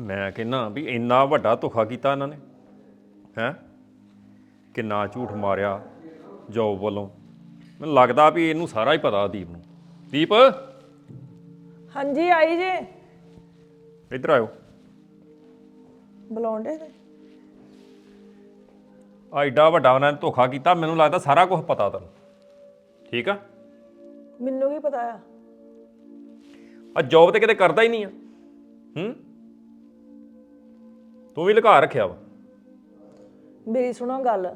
ਮੈਂ ਕਹਿੰਨਾ ਵੀ ਇੰਨਾ ਵੱਡਾ ਧੋਖਾ ਕੀਤਾ ਇਹਨਾਂ ਨੇ ਹੈ? ਕਿੰਨਾ ਝੂਠ ਮਾਰਿਆ ਜੋਬ ਵੱਲੋਂ। ਮੈਨੂੰ ਲੱਗਦਾ ਵੀ ਇਹਨੂੰ ਸਾਰਾ ਹੀ ਪਤਾ ਦੀਪ ਨੂੰ। ਦੀਪ? ਹਾਂਜੀ ਆਈ ਜੇ। ਇੱਧਰ ਆਇਓ। ਬੁਲਾਉਂਦੇ ਆ ਏਡਾ ਵੱਡਾ ਉਹਨਾਂ ਨੇ ਧੋਖਾ ਕੀਤਾ ਮੈਨੂੰ ਲੱਗਦਾ ਸਾਰਾ ਕੁਝ ਪਤਾ ਤੈਨੂੰ। ਠੀਕ ਆ? ਮੈਨੂੰ ਕੀ ਪਤਾ ਆ? ਆ ਜੋਬ ਤੇ ਕਿਤੇ ਕਰਦਾ ਹੀ ਨਹੀਂ ਆ। ਹੂੰ? ਤੂੰ ਵੀ ਲੁਕਾ ਰੱਖਿਆ ਵਾ। ਮੇਰੀ ਸੁਣੋ ਗੱਲ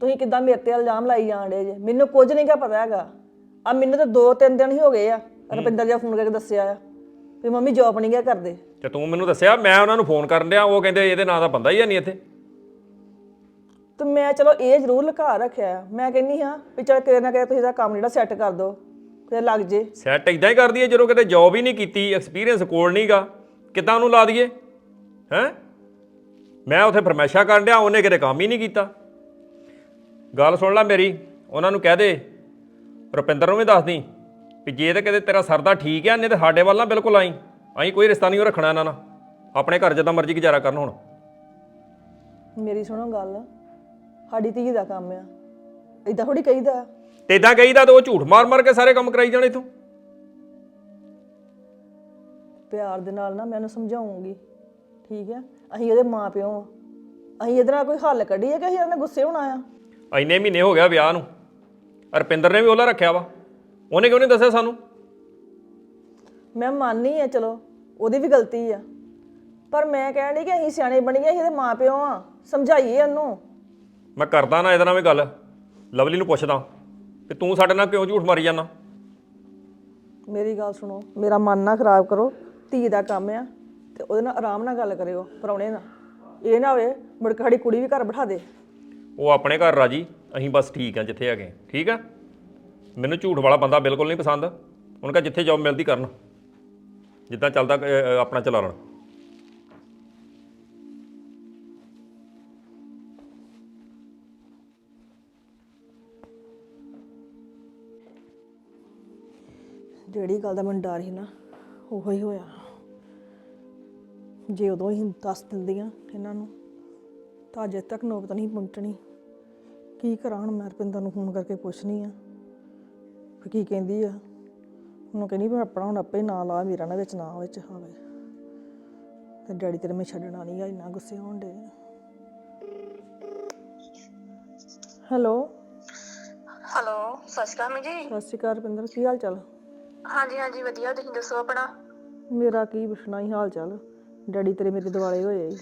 ਤੁਸੀਂ ਕਿੱਦਾਂ ਮੇਰੇ ਤੇ ਇਲਜ਼ਾਮ ਲਾਈ ਜਾਂਦੇ ਜੇ? ਮੈਨੂੰ ਕੁਝ ਨਹੀਂ ਕਾ ਪਤਾ ਹੈਗਾ। ਆ ਮੈਨੂੰ ਤਾਂ ਦੋ ਤਿੰਨ ਦਿਨ ਹੀ ਹੋ ਗਏ ਆ ਰੁਪਿੰਦਰ ਜੀ ਫੋਨ ਕਰਕੇ ਦੱਸਿਆ ਆ ਵੀ ਮੰਮੀ ਜੌਬ ਨਹੀਂ ਗਿਆ ਕਰਦੇ। ਤੇ ਤੂੰ ਮੈਨੂੰ ਦੱਸਿਆ ਮੈਂ ਉਹਨਾਂ ਨੂੰ ਫੋਨ ਕਰਨ ਡਿਆ ਉਹ ਕਹਿੰਦੇ ਇਹਦੇ ਨਾਂ ਦਾ ਬੰਦਾ ਹੀ ਹੈ ਨਹੀਂ ਇੱਥੇ। ਤੇ ਮੈਂ ਚਲੋ ਇਹ ਜ਼ਰੂਰ ਲੁਕਾ ਰੱਖਿਆ। ਮੈਂ ਕਹਿੰਨੀ ਹਾਂ ਵੀ ਚਲ ਕਿਤੇ ਨਾ ਕਿਤੇ ਤੁਸੀਂ ਇਹਦਾ ਕੰਮ ਜਿਹੜਾ ਸੈੱਟ ਕਰ ਦਿਓ ਕਿਤੇ ਲੱਗ ਜੇ। ਸੈੱਟ ਇਦਾਂ ਹੀ ਕਰਦੀ ਹੈ ਜਦੋਂ ਕਿਤੇ ਜੌਬ ਹੀ ਨਹੀਂ ਕੀਤੀ ਐਕਸਪੀਰੀਅੰਸ ਕੋਲ ਨਹੀਂਗਾ ਕਿੱਦਾਂ ਉਹਨੂੰ ਲਾ ਦਈਏ? ਹੈ? ਮੈਂ ਉੱਥੇ ਫਰਮੈਸ਼ਾ ਕਰਨ ਡਿਆ ਉਹਨੇ ਕਿਤੇ ਕੰਮ ਹੀ ਨਹੀਂ ਕੀਤਾ। ਗੱਲ ਸੁਣ ਲੈ ਮੇਰੀ ਉਹਨਾਂ ਨੂੰ ਕਹਿ ਦੇ ਰੁਪਿੰਦਰ ਨੂੰ ਵੀ ਦੱਸ ਦੀ ਵੀ ਜੇ ਤੇ ਕਿਤੇ ਤੇਰਾ ਸਰਦਾ ਠੀਕ ਆ ਨਹੀਂ ਤੇ ਸਾਡੇ ਵੱਲ ਨਾ ਬਿਲਕੁਲ ਆਈ। ਅਸੀਂ ਕੋਈ ਰਿਸ਼ਤਾ ਨਹੀਂ ਉਹ ਰੱਖਣਾ ਇਹਨਾਂ ਨਾਲ ਆਪਣੇ ਘਰ ਜਿੱਦਾਂ ਮਰਜ਼ੀ ਗੁਜ਼ਾਰਾ ਕਰਨ ਹੁਣ। ਮੇਰੀ ਸੁਣੋ ਗੱਲ ਸਾਡੀ ਧੀ ਦਾ ਕੰਮ ਆ। ਇਦਾਂ ਥੋੜੀ ਕਹੀਦਾ। ਤੇ ਇਦਾਂ ਕਹੀਦਾ ਤੇ ਉਹ ਝੂਠ ਮਾਰ ਮਾਰ ਕੇ ਸਾਰੇ ਕੰਮ ਕਰਾਈ ਜਾਣੇ ਤੂੰ ਪਿਆਰ ਦੇ ਨਾਲ ਨਾ ਮੈਂ ਉਹਨੂੰ ਸਮਝਾਉਂਗੀ। ਠੀਕ ਹੈ ਅਸੀਂ ਉਹਦੇ ਮਾਂ ਪਿਓ ਆ। ਅਸੀਂ ਇਹਦੇ ਨਾਲ ਕੋਈ ਹੱਲ ਕੱਢੀਏ ਕਿ ਅਸੀਂ ਉਹਨੇ ਗੁੱਸੇ ਹੋਣਾ ਆ? ਇੰਨੇ ਮਹੀਨੇ ਹੋ ਗਿਆ ਵਿਆਹ ਨੂੰ। ਰੁਪਿੰਦਰ ਨੇ ਵੀ ਉਹਲਾ ਰੱਖਿਆ ਵਾ। ਉਹਨੇ ਕਿਉਂ ਨਹੀਂ ਦੱਸਿਆ ਸਾਨੂੰ? ਮੈਂ ਮੰਨਨੀ ਆ ਚਲੋ ਉਹਦੀ ਵੀ ਗਲਤੀ ਆ। ਪਰ ਮੈਂ ਕਹਿਣ ਡਈ ਕਿ ਅਸੀਂ ਸਿਆਣੇ ਬਣੀਏ ਅਸੀਂ ਇਹਦੇ ਮਾਂ ਪਿਓ ਆ। ਸਮਝਾਈਏ ਉਹਨੂੰ ਮੈਂ ਕਰਦਾ ਨਾ ਇਹਦੇ ਨਾਲ ਵੀ ਗੱਲ। ਲਵਲੀ ਨੂੰ ਪੁੱਛਦਾ ਕਿ ਤੂੰ ਸਾਡੇ ਨਾਲ ਕਿਉਂ ਝੂਠ ਮਾਰੀ ਜਾਂਦਾ? ਮੇਰੀ ਗੱਲ ਸੁਣੋ ਮੇਰਾ ਮਨ ਨਾ ਖਰਾਬ ਕਰੋ। ਧੀ ਦਾ ਕੰਮ ਆ। ਤੇ ਉਹਦੇ ਨਾਲ ਆਰਾਮ ਨਾਲ ਗੱਲ ਕਰਿਓ ਪਰੌਣੇ ਨਾਲ। ਇਹ ਨਾ ਹੋਵੇ ਮੁੜ ਕੇ ਸਾਡੀ ਕੁੜੀ ਵੀ ਘਰ ਬਿਠਾ ਦੇ। ਉਹ ਆਪਣੇ ਘਰ ਰਾਜੀ ਅਸੀਂ ਬਸ ਠੀਕ ਆ ਜਿੱਥੇ ਹੈਗੇ। ਠੀਕ ਆ? ਮੈਨੂੰ ਝੂਠ ਵਾਲਾ ਬੰਦਾ ਬਿਲਕੁਲ ਨਹੀਂ ਪਸੰਦ। ਉਹਨਾਂ ਕਾ ਜਿੱਥੇ ਜੌਬ ਮਿਲਦੀ ਕਰਨ। ਜਿੱਦਾਂ ਚੱਲਦਾ ਅਹ, ਆਪਣਾ ਚਲਾ ਲੈਣ ਜਿਹੜੀ ਗੱਲ ਦਾ ਮੈਨੂੰ ਡਰ ਸੀ ਨਾ ਉਹੋ ਹੀ ਹੋਇਆ। ਜੇ ਉਦੋਂ ਹੀ ਦੱਸ ਦਿੰਦੀਆਂ ਇਹਨਾਂ ਨੂੰ ਤਾਂ ਅਜੇ ਤੱਕ ਨੌਬਤ ਨਹੀਂ ਪਹੁੰਚਣੀ। ਕੀ ਕਰਾਂ ਹੁਣ ਮੈਂ ਰਪਿੰਦਰ ਨੂੰ ਫੋਨ ਕਰਕੇ ਪੁੱਛਣੀ ਆ ਵੀ ਕੀ ਕਹਿੰਦੀ ਆ। ਉਹਨੂੰ ਕਹਿੰਦੀ ਵੀ ਆਪਣਾ ਹੁਣ ਆਪੇ ਨਾਂ ਲਾ ਮੇਰਾ ਨਾ ਵਿੱਚ ਨਾ ਵਿੱਚ ਆਵੇ। ਤੇ ਡੈਡੀ ਤੇਰੇ ਮੈਂ ਛੱਡਣਾ ਨਹੀਂ ਗਾ ਇੰਨਾ ਗੁੱਸੇ ਹੋਣ ਦੇ ਹੈਲੋ? ਹੈਲੋ ਸਤਿ ਸ਼੍ਰੀ ਅਕਾਲ ਜੀ। ਸਤਿ ਸ਼੍ਰੀ ਅਕਾਲ ਰਪਿੰਦਰ ਕੀ ਹਾਲ ਚਾਲ? ਹਾਂਜੀ ਹਾਂਜੀ ਵਧੀਆ। ਤੁਸੀਂ ਦੱਸੋ ਆਪਣਾ? ਮੇਰਾ ਕੀ ਪੁੱਛਣਾ ਹੀ ਹਾਲ ਚਾਲ? ਡੈਡੀ ਤੇਰੇ ਮੇਰੇ ਦਿਵਾਲੇ ਹੋਏ ਈ।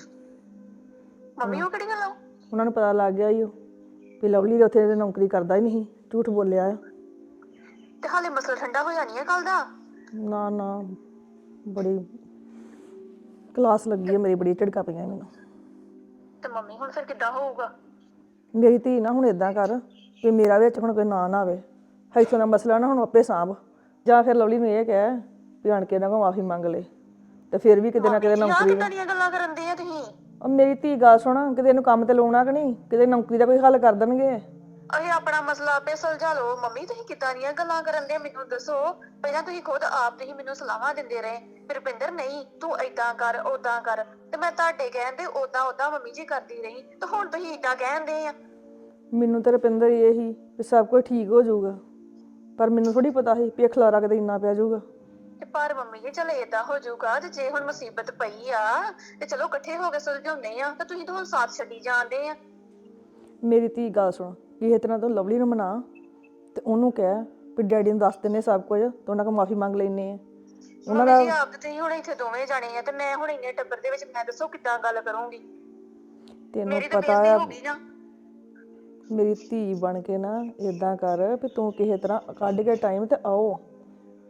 ਮੰਮੀ ਉਹ ਕਿਹੜੀ ਗੱਲ? ਆ ਉਹਨਾਂ ਨੂੰ ਪਤਾ ਲੱਗ ਗਿਆ ਈ ਉਹ ਵੀ ਲਵਲੀ ਦੇ ਉੱਥੇ ਨੌਕਰੀ ਕਰਦਾ ਹੀ ਨਹੀਂ ਝੂਠ ਬੋਲਿਆ ਆ। ਤੇ ਹਾਲੇ ਮਸਲਾ ਠੰਡਾ ਹੋਇਆ ਨਹੀਂ ਹੈ ਕੱਲ ਦਾ? ਨਾ ਨਾ ਬੜੀ ਕਲਾਸ ਲੱਗੀ ਹੈ ਮੇਰੀ ਬੜੀ ਝੜਕਾ ਪਈਆਂ ਮੈਨੂੰ। ਤੇ ਮੰਮੀ ਹੁਣ ਫਿਰ ਕਿੱਦਾਂ ਹੋਊਗਾ? ਮੇਰੀ ਧੀ ਨਾ ਹੁਣ ਇਦਾਂ ਕਰ ਵੀ ਮੇਰਾ ਵਿੱਚ ਹੁਣ ਕੋਈ ਨਾਂ ਨਾ ਆਵੇ। ਇੱਥੋਂ ਦਾ ਮਸਲਾ ਨਾ ਹੁਣ ਆਪੇ ਸਾਂਭ। ਜਾਂ ਫਿਰ ਲਵਲੀ ਨੂੰ ਇਹ ਕਹਿ ਵੀ ਆਣ ਕੇ ਇਹਨਾਂ ਕੋਲ ਮਾਫੀ ਮੰਗ ਲੈ। ਤੇ ਫਿਰ ਵੀ ਕਿਤੇ ਨਾ ਕਿਤੇ ਨੌਕਰੀ ਕਿੱਦਾਂ ਦੀਆਂ ਗੱਲਾਂ ਕਰਨ ਦੇ ਆ ਤੁਸੀਂ? ਉਹ ਮੇਰੀ ਧੀ ਗੱਲ ਸੁਣ ਕਿਤੇ ਇਹਨੂੰ ਕੰਮ ਤੇ ਲਾਉਣਾ ਕਿ ਨਹੀਂ? ਕਿਤੇ ਨੌਕਰੀ ਦਾ ਕੋਈ ਹੱਲ ਕਰ ਦੇਣਗੇ। ਅਹੇ ਆਪਣਾ ਮਸਲਾ ਆਪੇ ਸੁਲਝਾ ਲਓ। ਮੰਮੀ ਤੁਸੀਂ ਕਿੱਦਾਂ ਦੀਆਂ ਗੱਲਾਂ ਕਰਨ ਦੇ ਆ? ਮੈਨੂੰ ਦੱਸੋ। ਪਹਿਲਾਂ ਤੁਸੀਂ ਖੁਦ ਆਪ ਤੁਸੀਂ ਮੈਨੂੰ ਸਲਾਹਾਂ ਦਿੰਦੇ ਰਹੇ। ਫਿਰ ਰੁਪਿੰਦਰ ਨਹੀਂ ਤੂੰ ਏਦਾਂ ਕਰ ਓਦਾਂ ਕਰ। ਤੇ ਮੈਂ ਤੁਹਾਡੇ ਕਹਿੰਦੇ ਓਦਾਂ ਓਦਾਂ ਮੰਮੀ ਜੀ ਕਰਦੀ ਰਹੀ। ਤੇ ਹੁਣ ਤੁਸੀਂ ਏਦਾਂ ਕਹਿੰਦੇ ਆ? ਮੈਨੂੰ ਤੇ ਰੁਪਿੰਦਰ ਇਹ ਹੀ ਵੀ ਸਭ ਕੁਝ ਠੀਕ ਹੋ ਜਾਊਗਾ। ਪਰ ਮੈਨੂੰ ਥੋੜੀ ਪਤਾ ਸੀ ਵੀ ਇਹ ਖਲਾਰਾ ਕਿਤੇ ਇੰਨਾ ਪਿਆ ਜਾਊਗਾ। ਤੇ ਪਰ ਮੰਮੀ ਜੀ ਚਲ ਏਦਾਂ ਹੋ ਜਾਊਗਾ ਤੇ ਜੇ ਹੁਣ ਮੁਸੀਬਤ ਪਈ ਆ ਤੇ ਚਲੋ ਇਕੱਠੇ ਹੋ ਕੇ ਸੁਲਝਾਉਂਦੇ ਆ ਤੇ ਤੁਸੀਂ ਤਾਂ ਹੁਣ ਸਾਥ ਛੱਡੀ ਜਾਂਦੇ ਆ। ਮੇਰੀ ਧੀ ਗੱਲ ਸੁਣ ਇਹ ਤਰ੍ਹਾਂ ਤੋਂ ਲਵਲੀ ਨੂੰ ਮਨਾ ਤੇ ਉਹਨੂੰ ਕਹਿ ਵੀ ਡੈਡੀ ਨੂੰ ਦੱਸ ਦਿੰਨੇ ਸਭ ਕੁਝ ਤੇ ਉਹਨਾਂ ਕੋਲ ਮਾਫੀ ਮੰਗ ਲੈਨੇ ਆ। ਉਹਨਾਂ ਮੰਮੀ ਦਾ ਆਪ ਤੇ ਤੁਸੀਂ ਹੁਣ ਇੱਥੇ ਦੋਵੇਂ ਜਾਣੇ ਆ ਤੇ ਮੈਂ ਹੁਣ ਇੰਨੇ ਟੱਬਰ ਦੇ ਵਿੱਚ ਮੈਂ ਦੱਸੋ ਕਿੱਦਾਂ ਗੱਲ ਕਰੂੰਗੀ? ਤੈਨੂੰ ਮੇਰੀ ਤਾਂ ਪਤਾ ਬੇਇੱਜ਼ਤੀ ਆ ਹੋ ਗਈ ਨਾ। ਮੇਰੀ ਧੀ ਬਣ ਕੇ ਨਾ ਇਦਾਂ ਕਰ ਵੀ ਤੂੰ ਕਿਸੇ ਤਰ੍ਹਾਂ ਕੱਢ ਕੇ ਟਾਈਮ ਤੇ ਆਓ।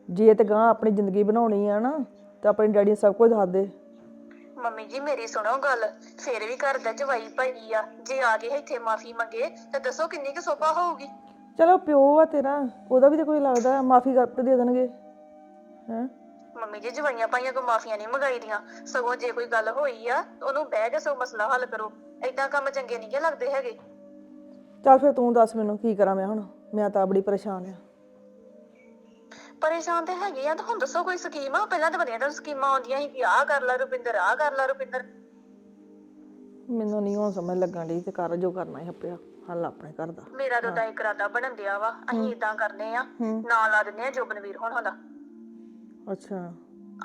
ਜੇ ਤੇ ਗਾਂ ਆਪਣੀ ਜ਼ਿੰਦਗੀ ਬਣਾਉਣੀ ਆ ਨਾ ਤੇ ਆਪਣੇ ਡੈਡੀ ਨੂੰ ਸਭ ਕੁਝ ਦੱਸ ਦੇ। ਮੰਮੀ ਜੀ ਮੇਰੀ ਸੁਣੋ ਗੱਲ। ਫੇਰ ਵੀ ਘਰ ਦਾ ਜਵਾਈ ਭਾਈ ਆ। ਜੇ ਆ ਕੇ ਇੱਥੇ ਮਾਫੀ ਮੰਗੇ ਤਾਂ ਦੱਸੋ ਕਿੰਨੀ ਕੁ ਸੋਭਾ ਹੋਊਗੀ? ਚਲੋ ਪਿਓ ਆ ਤੇਰਾ। ਉਹਦਾ ਵੀ ਤੇ ਕੋਈ ਲੱਗਦਾ ਮਾਫੀ ਕਰ ਦੇ ਦੇਣਗੇ। ਹੈਂ? ਮੰਮੀ ਜੀ ਜਵਾਈਆਂ ਭਾਈਆਂ ਕੋ ਮਾਫੀਆਂ ਨਹੀਂ ਮੰਗਾਈਦੀਆਂ। ਸਗੋਂ ਜੇ ਕੋਈ ਗੱਲ ਹੋਈ ਆ ਤਾਂ ਉਹਨੂੰ ਬਹਿ ਕੇ ਸੋ ਮਸਲਾ ਹੱਲ ਕਰੋ। ਏਦਾਂ ਕੰਮ ਚੰਗੇ ਨਹੀਂ ਲੱਗਦੇ ਹੈਗੇ। ਚੱਲ ਫਿਰ ਤੂੰ ਦੱਸ ਮੈਨੂੰ ਕੀ ਕਰਾਂ ਮੈਂ ਹੁਣ। ਮੈਂ ਤਾਂ ਬੜੀ ਪਰੇਸ਼ਾਨ ਆ। ਪਰੇਸ਼ਾਨ ਤੇ ਹੈਗੇ ਆ ਤਾਂ ਹੁਣ ਦੱਸੋ ਕੋਈ ਸਕੀਮ? ਆ ਪਹਿਲਾਂ ਤਾਂ ਬੜੀਆਂ ਤਾਂ ਸਕੀਮਾਂ ਆਉਂਦੀਆਂ ਸੀ ਕਿ ਆਹ ਕਰ ਲੈ ਰੁਪਿੰਦਰ ਆਹ ਕਰ ਲੈ ਰੁਪਿੰਦਰ। ਮੈਨੂੰ ਨਹੀਂ ਹੁਣ ਸਮਝ ਲੱਗਣ ਡਈ ਤੇ ਕਰ ਜੋ ਕਰਨਾ ਹੈ ਆਪਿਆ ਹੱਲ ਆਪਣੇ ਘਰ ਦਾ। ਮੇਰਾ ਤਾਂ ਉਦਾਂ ਇੱਕ ਇਰਾਦਾ ਬਣਨ ਦਿਆ ਵਾ ਅਸੀਂ ਇਦਾਂ ਕਰਨੇ ਆ ਨਾਂ ਲਾ ਦਿੰਨੇ ਆ ਜੋਬਨਵੀਰ ਹੁਣ ਹੁੰਦਾ ਅੱਛਾ।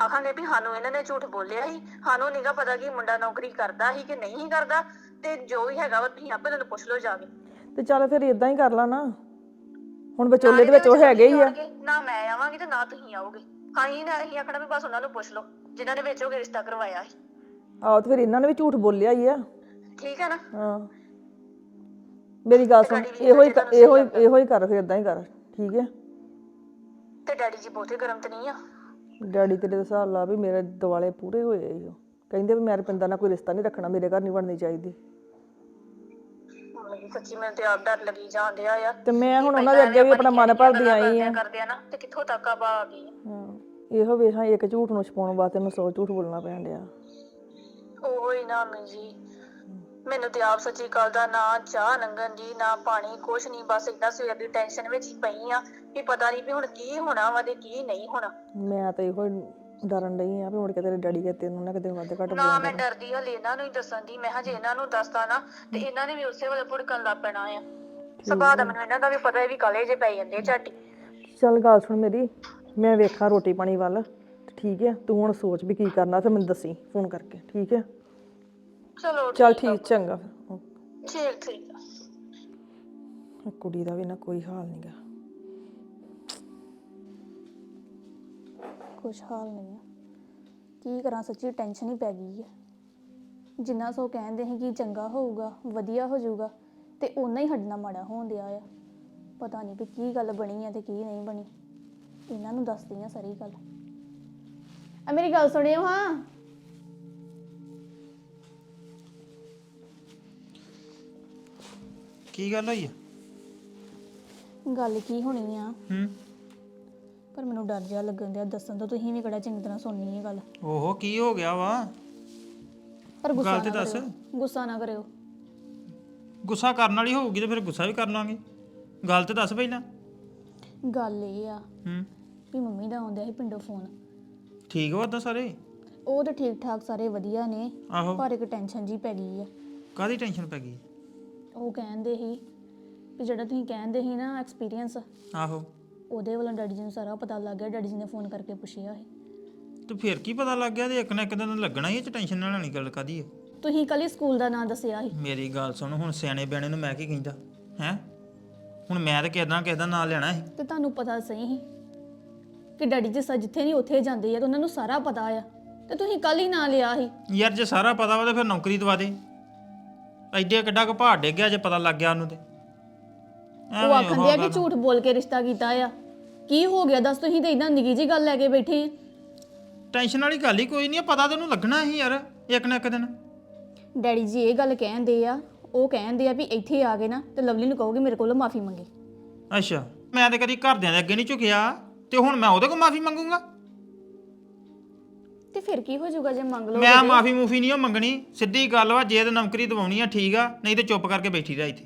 ਆਖਾਂਗੇ ਵੀ ਸਾਨੂੰ ਇਹਨਾਂ ਨੇ ਝੂਠ ਬੋਲਿਆ ਸੀ ਸਾਨੂੰ ਨਹੀਂਗਾ ਪਤਾ ਕਿ ਮੁੰਡਾ ਨੌਕਰੀ ਕਰਦਾ ਸੀ ਕਿ ਨਹੀਂ ਕਰਦਾ ਤੇ ਜੋ ਵੀ ਹੈਗਾ ਵਾ ਤੁਸੀਂ ਆਪੇ ਉਹਨਾਂ ਨੂੰ ਪੁੱਛ ਲਓ ਜਾ ਕੇ। ਤੇ ਚੱਲ ਫਿਰ ਇਦਾਂ ਹੀ ਕਰ ਲਾ ਨਾ। ਹੁਣ ਵਿਚੋਲੇ ਦੇ ਵਿੱਚ ਉਹ ਹੈਗੇ ਹੀ ਆ। ਨਾ ਮੈਂ ਆਵਾਂਗੀ ਤੇ ਨਾ ਤੁਸੀਂ ਆਓਗੇ। ਹਾਂ ਹੀ ਨਾ ਅਸੀਂ ਆਖਣਾ ਵੀ ਬਸ ਉਹਨਾਂ ਨੂੰ ਪੁੱਛ ਲਓ ਜਿਨ੍ਹਾਂ ਨੇ ਵਿੱਚ ਹੋ ਕੇ ਰਿਸ਼ਤਾ ਕਰਵਾਇਆ ਸੀ। ਆਹੋ ਤੇ ਫਿਰ ਇਹਨਾਂ ਨੇ ਵੀ ਝੂਠ ਬੋਲਿਆ ਹੀ ਆ। ਠੀਕ ਹੈ ਨਾ? ਹਾਂ। ਮੇਰੀ ਗੱਲ ਸੁਣ ਇਹੋ ਹੀ ਇਹੋ ਹੀ ਇਹੋ ਹੀ ਕਰ ਫਿਰ ਇਦਾਂ ਹੀ ਕਰ ਠੀਕ ਹੈ ਤੇ ਡੈਡੀ ਜੀ ਬਹੁਤੇ ਗਰਮ ਤੇ ਨਹੀਂ ਆ? ਡੈਡੀ ਤੇਰੇ ਦੇ ਹਿਸਾਬ ਲਾ ਵੀ ਮੇਰੇ ਦਿਵਾਲੇ ਪੂਰੇ ਹੋਏ ਆ ਉਹ। ਕਹਿੰਦੇ ਵੀ ਮੈਂ ਰੁਪਿੰਦਰ ਨਾਲ ਕੋਈ ਰਿਸ਼ਤਾ ਨਹੀਂ ਰੱਖਣਾ ਮੇਰੇ ਘਰ ਨਹੀਂ ਬਣਨੀ ਚਾਹੀਦੀ। ਮੈਨੂੰ ਸੱਚੀ ਮੈਨੂੰ ਤੇ ਆਪ ਡਰ ਲੱਗੀ ਜਾਂਦੇ ਆ ਯਾਰ ਤੇ ਮੈਂ ਹੁਣ ਉਹਨਾਂ ਦੇ ਅੱਗੇ ਵੀ ਆਪਣਾ ਮਨ ਭਰਦੀ ਆਈ ਆ ਕਰਦੇ ਆ ਨਾ ਤੇ ਕਿੱਥੋਂ ਤੱਕ ਆ ਆ ਗਈ ਹਾਂ ਇਹੋ ਵੇਖਾਂ ਇੱਕ ਝੂਠ ਨੂੰ ਛਪਾਉਣ ਵਾਸਤੇ ਨੂੰ ਸੌ ਝੂਠ ਬੋਲਣਾ ਪੈਣ ਡਿਆ। ਉਹ ਹੀ ਨਾ ਮੈਂ ਜੀ। ਮੈਨੂੰ ਤੇ ਆਪ ਸੱਚੀ ਗੱਲ ਦਾ ਨਾ ਚਾਹ ਨੰਗਨ ਜੀ ਨਾ ਪਾਣੀ ਕੁਛ ਨਹੀਂ ਬਸ ਇਦਾਂ ਸਵੇਰ ਦੀ ਟੈਨਸ਼ਨ ਵਿੱਚ ਹੀ ਪਈ ਆ ਵੀ ਪਤਾ ਨਹੀਂ ਵੀ ਹੁਣ ਕੀ ਹੋਣਾ ਵਾ ਤੇ ਕੀ ਨਹੀਂ ਹੋਣਾ। ਮੈਂ ਤਾਂ ਇਹੋ ਡਰਨ ਡਈ ਆ ਵੀ ਮੁੜ ਕੇ ਤੇਰੇ ਡੈਡੀ ਕੇ ਤੈਨੂੰ ਨਾ ਕਿਤੇ ਵੱਧ ਘੱਟ ਨਾ ਮੈਂ ਡਰਦੀ ਹਲੇ ਇਹਨਾਂ ਨੂੰ ਹੀ ਦੱਸਣ ਦੀ ਮੈਂ ਹਜੇ ਇਹਨਾਂ ਨੂੰ ਦੱਸਦਾ ਨਾ ਤੇ ਇਹਨਾਂ ਨੇ ਵੀ ਉਸੇ ਵੇਲੇ ਭੁੜਕਣ ਲੱਗ ਪੈਣਾ ਆ। ਸੁਭਾਅ ਦਾ ਮੈਨੂੰ ਇਹਨਾਂ ਦਾ ਵੀ ਪਤਾ ਹੈ ਵੀ ਕਾਲੇ ਜੇ ਪੈ ਜਾਂਦੇ ਝੱਟ। ਚੱਲ ਗੱਲ ਸੁਣ ਮੇਰੀ ਮੈਂ ਵੇਖਾਂ ਰੋਟੀ ਪਾਣੀ ਵੱਲ ਤੇ ਠੀਕ ਹੈ ਤੂੰ ਹੁਣ ਸੋਚ ਵੀ ਕੀ ਕਰਨਾ ਤੇ ਮੈਨੂੰ ਦੱਸੀ ਫੋਨ ਕਰਕੇ ਠੀਕ ਹੈ ਚਲੋ ਚੱਲ ਠੀਕ ਚੰਗਾ ਫਿਰ ਠੀਕ ਠੀਕ ਆ। ਕੁੜੀ ਦਾ ਵੀ ਨਾ ਕੋਈ ਹਾਲ ਨਹੀਂਗਾ ਕੁਛ ਹਾਲ ਨਹੀਂ ਆ। ਕੀ ਕਰਾਂ ਸੱਚੀ ਟੈਨਸ਼ਨ ਹੀ ਪੈ ਗਈ ਹੈ ਜਿੰਨਾ ਸੋ ਕਹਿੰਦੇ ਸੀ ਕਿ ਚੰਗਾ ਹੋਊਗਾ ਵਧੀਆ ਹੋ ਜਾਊਗਾ ਤੇ ਓਨਾ ਹੀ ਹੱਡਣਾ ਮਾੜਾ ਹੋਣ ਦਿਆ ਆ। ਪਤਾ ਨਹੀਂ ਵੀ ਕੀ ਗੱਲ ਬਣੀ ਆ ਤੇ ਕੀ ਨਹੀਂ ਬਣੀ। ਇਹਨਾਂ ਨੂੰ ਦੱਸਦੀ ਆ ਸਾਰੀ ਗੱਲ। ਆ ਮੇਰੀ ਗੱਲ ਸੁਣਿਓ ਹਾਂ। ਕੀ ਗੱਲ ਹੋਈ ਆ? ਗੱਲ ਕੀ ਹੋਣੀ ਆ? ਹੂੰ। ਪਰ ਮੈਨੂੰ ਡਰ ਜਿਹਾ ਲੱਗਣ ਦਿਆ ਦੱਸਣ ਤੋਂ ਤੁਸੀਂ ਵੀ ਕਿਹੜਾ ਚੰਗੀ ਤਰ੍ਹਾਂ ਸੁਣਨੀ ਇਹ ਗੱਲ। ਓਹੋ ਕੀ ਹੋ ਗਿਆ ਵਾ? ਪਰ ਗੁੱਸਾ ਗੱਲ ਨਾ ਤੇ ਦੱਸ। ਕਰਿਓ ਗੁੱਸਾ ਨਾ ਕਰਿਓ। ਗੁੱਸਾ ਕਰਨ ਵਾਲੀ ਹੋਊਗੀ ਤੇ ਫਿਰ ਗੁੱਸਾ ਵੀ ਕਰ ਲਾਂਗੇ ਗੱਲ ਤੇ ਦੱਸ ਪਹਿਲਾਂ। ਗੱਲ ਇਹ ਆ ਹੂੰ। ਵੀ ਮੰਮੀ ਦਾ ਆਉਂਦਿਆ ਸੀ ਪਿੰਡੋਂ ਫੋਨ। ਠੀਕ ਵਾ ਉਦਾਂ ਸਾਰੇ? ਉਹ ਤਾਂ ਠੀਕ ਠਾਕ ਸਾਰੇ ਵਧੀਆ ਨੇ ਆਹੋ। ਪਰ ਇੱਕ ਟੈਨਸ਼ਨ ਜੀ ਪੈ ਗਈ ਆ। ਕਾਦੀ ਟੈਨਸ਼ਨ ਪੈ ਗਈ? ਉਹ ਕਹਿੰਦੇ ਸੀ ਵੀ ਜਿਹੜਾ ਤੁਸੀਂ ਕਹਿੰਦੇ ਸੀ ਨਾ ਐਕਸਪੀਰੀਅੰਸ ਆਹੋ। ਉਹਦੇ ਵੱਲੋਂ ਡੈਡੀ ਜੀ ਨੂੰ ਸਾਰਾ ਪਤਾ ਲੱਗ ਗਿਆ ਡੈਡੀ ਜੀ ਨੇ ਫੋਨ ਕਰਕੇ ਪੁੱਛਿਆ ਸੀ। ਤੇ ਫਿਰ ਕੀ ਪਤਾ ਲੱਗ ਗਿਆ ਤੇ ਇੱਕ ਨਾ ਇੱਕ ਦਿਨ ਲੱਗਣਾ ਹੀ ਇਹ ਚ ਟੈਨਸ਼ਨ ਨਾਲ ਨਹੀਂ ਗੱਲ ਕਾਦੀ ਹੈ ਤੁਸੀਂ ਕੱਲ ਹੀ ਸਕੂਲ ਦਾ ਨਾਂ ਦੱਸਿਆ ਸੀ। ਮੇਰੀ ਗੱਲ ਸੁਣ ਹੁਣ ਸਿਆਣੇ ਬਿਆਣੇ ਨੂੰ ਮੈਂ ਕੀ ਕਹਿੰਦਾ ਹੈ? ਹੁਣ ਮੈਂ ਤਾਂ ਕਿਦਾਂ ਕਿਦਾਂ ਨਾਂ ਲੈਣਾ ਸੀ। ਤੇ ਤੁਹਾਨੂੰ ਪਤਾ ਸਹੀ ਸੀ ਕਿ ਡੈਡੀ ਜੀ ਸਾ ਜਿੱਥੇ ਨਹੀਂ ਉੱਥੇ ਜਾਂਦੇ ਆ ਤੇ ਉਹਨਾਂ ਨੂੰ ਸਾਰਾ ਪਤਾ ਆ। ਤੇ ਤੁਸੀਂ ਕੱਲ ਹੀ ਨਾਂ ਲਿਆ ਸੀ। ਯਾਰ ਜੇ ਸਾਰਾ ਪਤਾ ਵਾ ਤੇ ਫਿਰ ਨੌਕਰੀ ਦਵਾ ਦੇ। ਐਡੇ ਕਿੱਡਾ ਕੁ ਪਹਾੜ ਡਿੱਗ ਗਿਆ ਜੇ ਪਤਾ ਲੱਗ ਗਿਆ ਉਹਨੂੰ ਤੇ। ਉਹ ਉਹ ਦਿਆ ਕਿ। ਝੂਠ ਬੋਲ ਕੇ ਰਿਸ਼ਤਾ ਕੀਤਾ ਆ। ਕੀ ਹੋ ਗਿਆ? ਦੱਸ ਤੁਸੀਂ ਤੇ ਇਦਾਂ ਨਿੱਕੀ ਜੀ ਗੱਲ ਲੈ ਕੇ ਬੈਠੇ ਆ। ਟੈਨਸ਼ਨ ਵਾਲੀ ਗੱਲ ਹੀ ਕੋਈ ਨਹੀਂ ਪਤਾ ਤੈਨੂੰ ਲੱਗਣਾ ਸੀ ਯਾਰ ਇੱਕ ਨਾ ਇੱਕ ਦਿਨ। ਡੈਡੀ ਜੀ ਇਹ ਗੱਲ ਕਹਿੰਦੇ ਆ ਉਹ ਕਹਿੰਦੇ ਆ ਵੀ ਇੱਥੇ ਆ ਗਏ ਨਾ ਤੇ ਲਵਲੀ ਨੂੰ ਕਹੋਗੇ ਮੇਰੇ ਕੋਲੋਂ ਮਾਫੀ ਮੰਗੇ। ਅੱਛਾ ਮੈਂ ਤੇ ਕਦੀ ਘਰਦਿਆਂ ਦੇ ਅੱਗੇ ਨਹੀਂ ਝੁਕਿਆ ਤੇ ਹੁਣ ਮੈਂ ਉਹਦੇ ਕੋਲ ਮਾਫੀ ਮੰਗੂੰਗਾ। ਤੇ ਫਿਰ ਕੀ ਹੋ ਜਾਊਗਾ ਜੇ ਮੰਗ ਲਓ ਮੈਂ ਮਾਫੀ ਮੂਫੀ ਨਹੀਂ ਉਹ ਮੰਗਣੀ ਸਿੱਧੀ ਗੱਲ ਵਾ ਜੇ ਤੇ ਨੌਕਰੀ ਦਵਾਉਣੀ ਆ ਠੀਕ ਆ ਨਹੀਂ ਤੇ ਚੁੱਪ ਕਰਕੇ ਬੈਠੀ ਰਹਿ ਇੱਥੇ।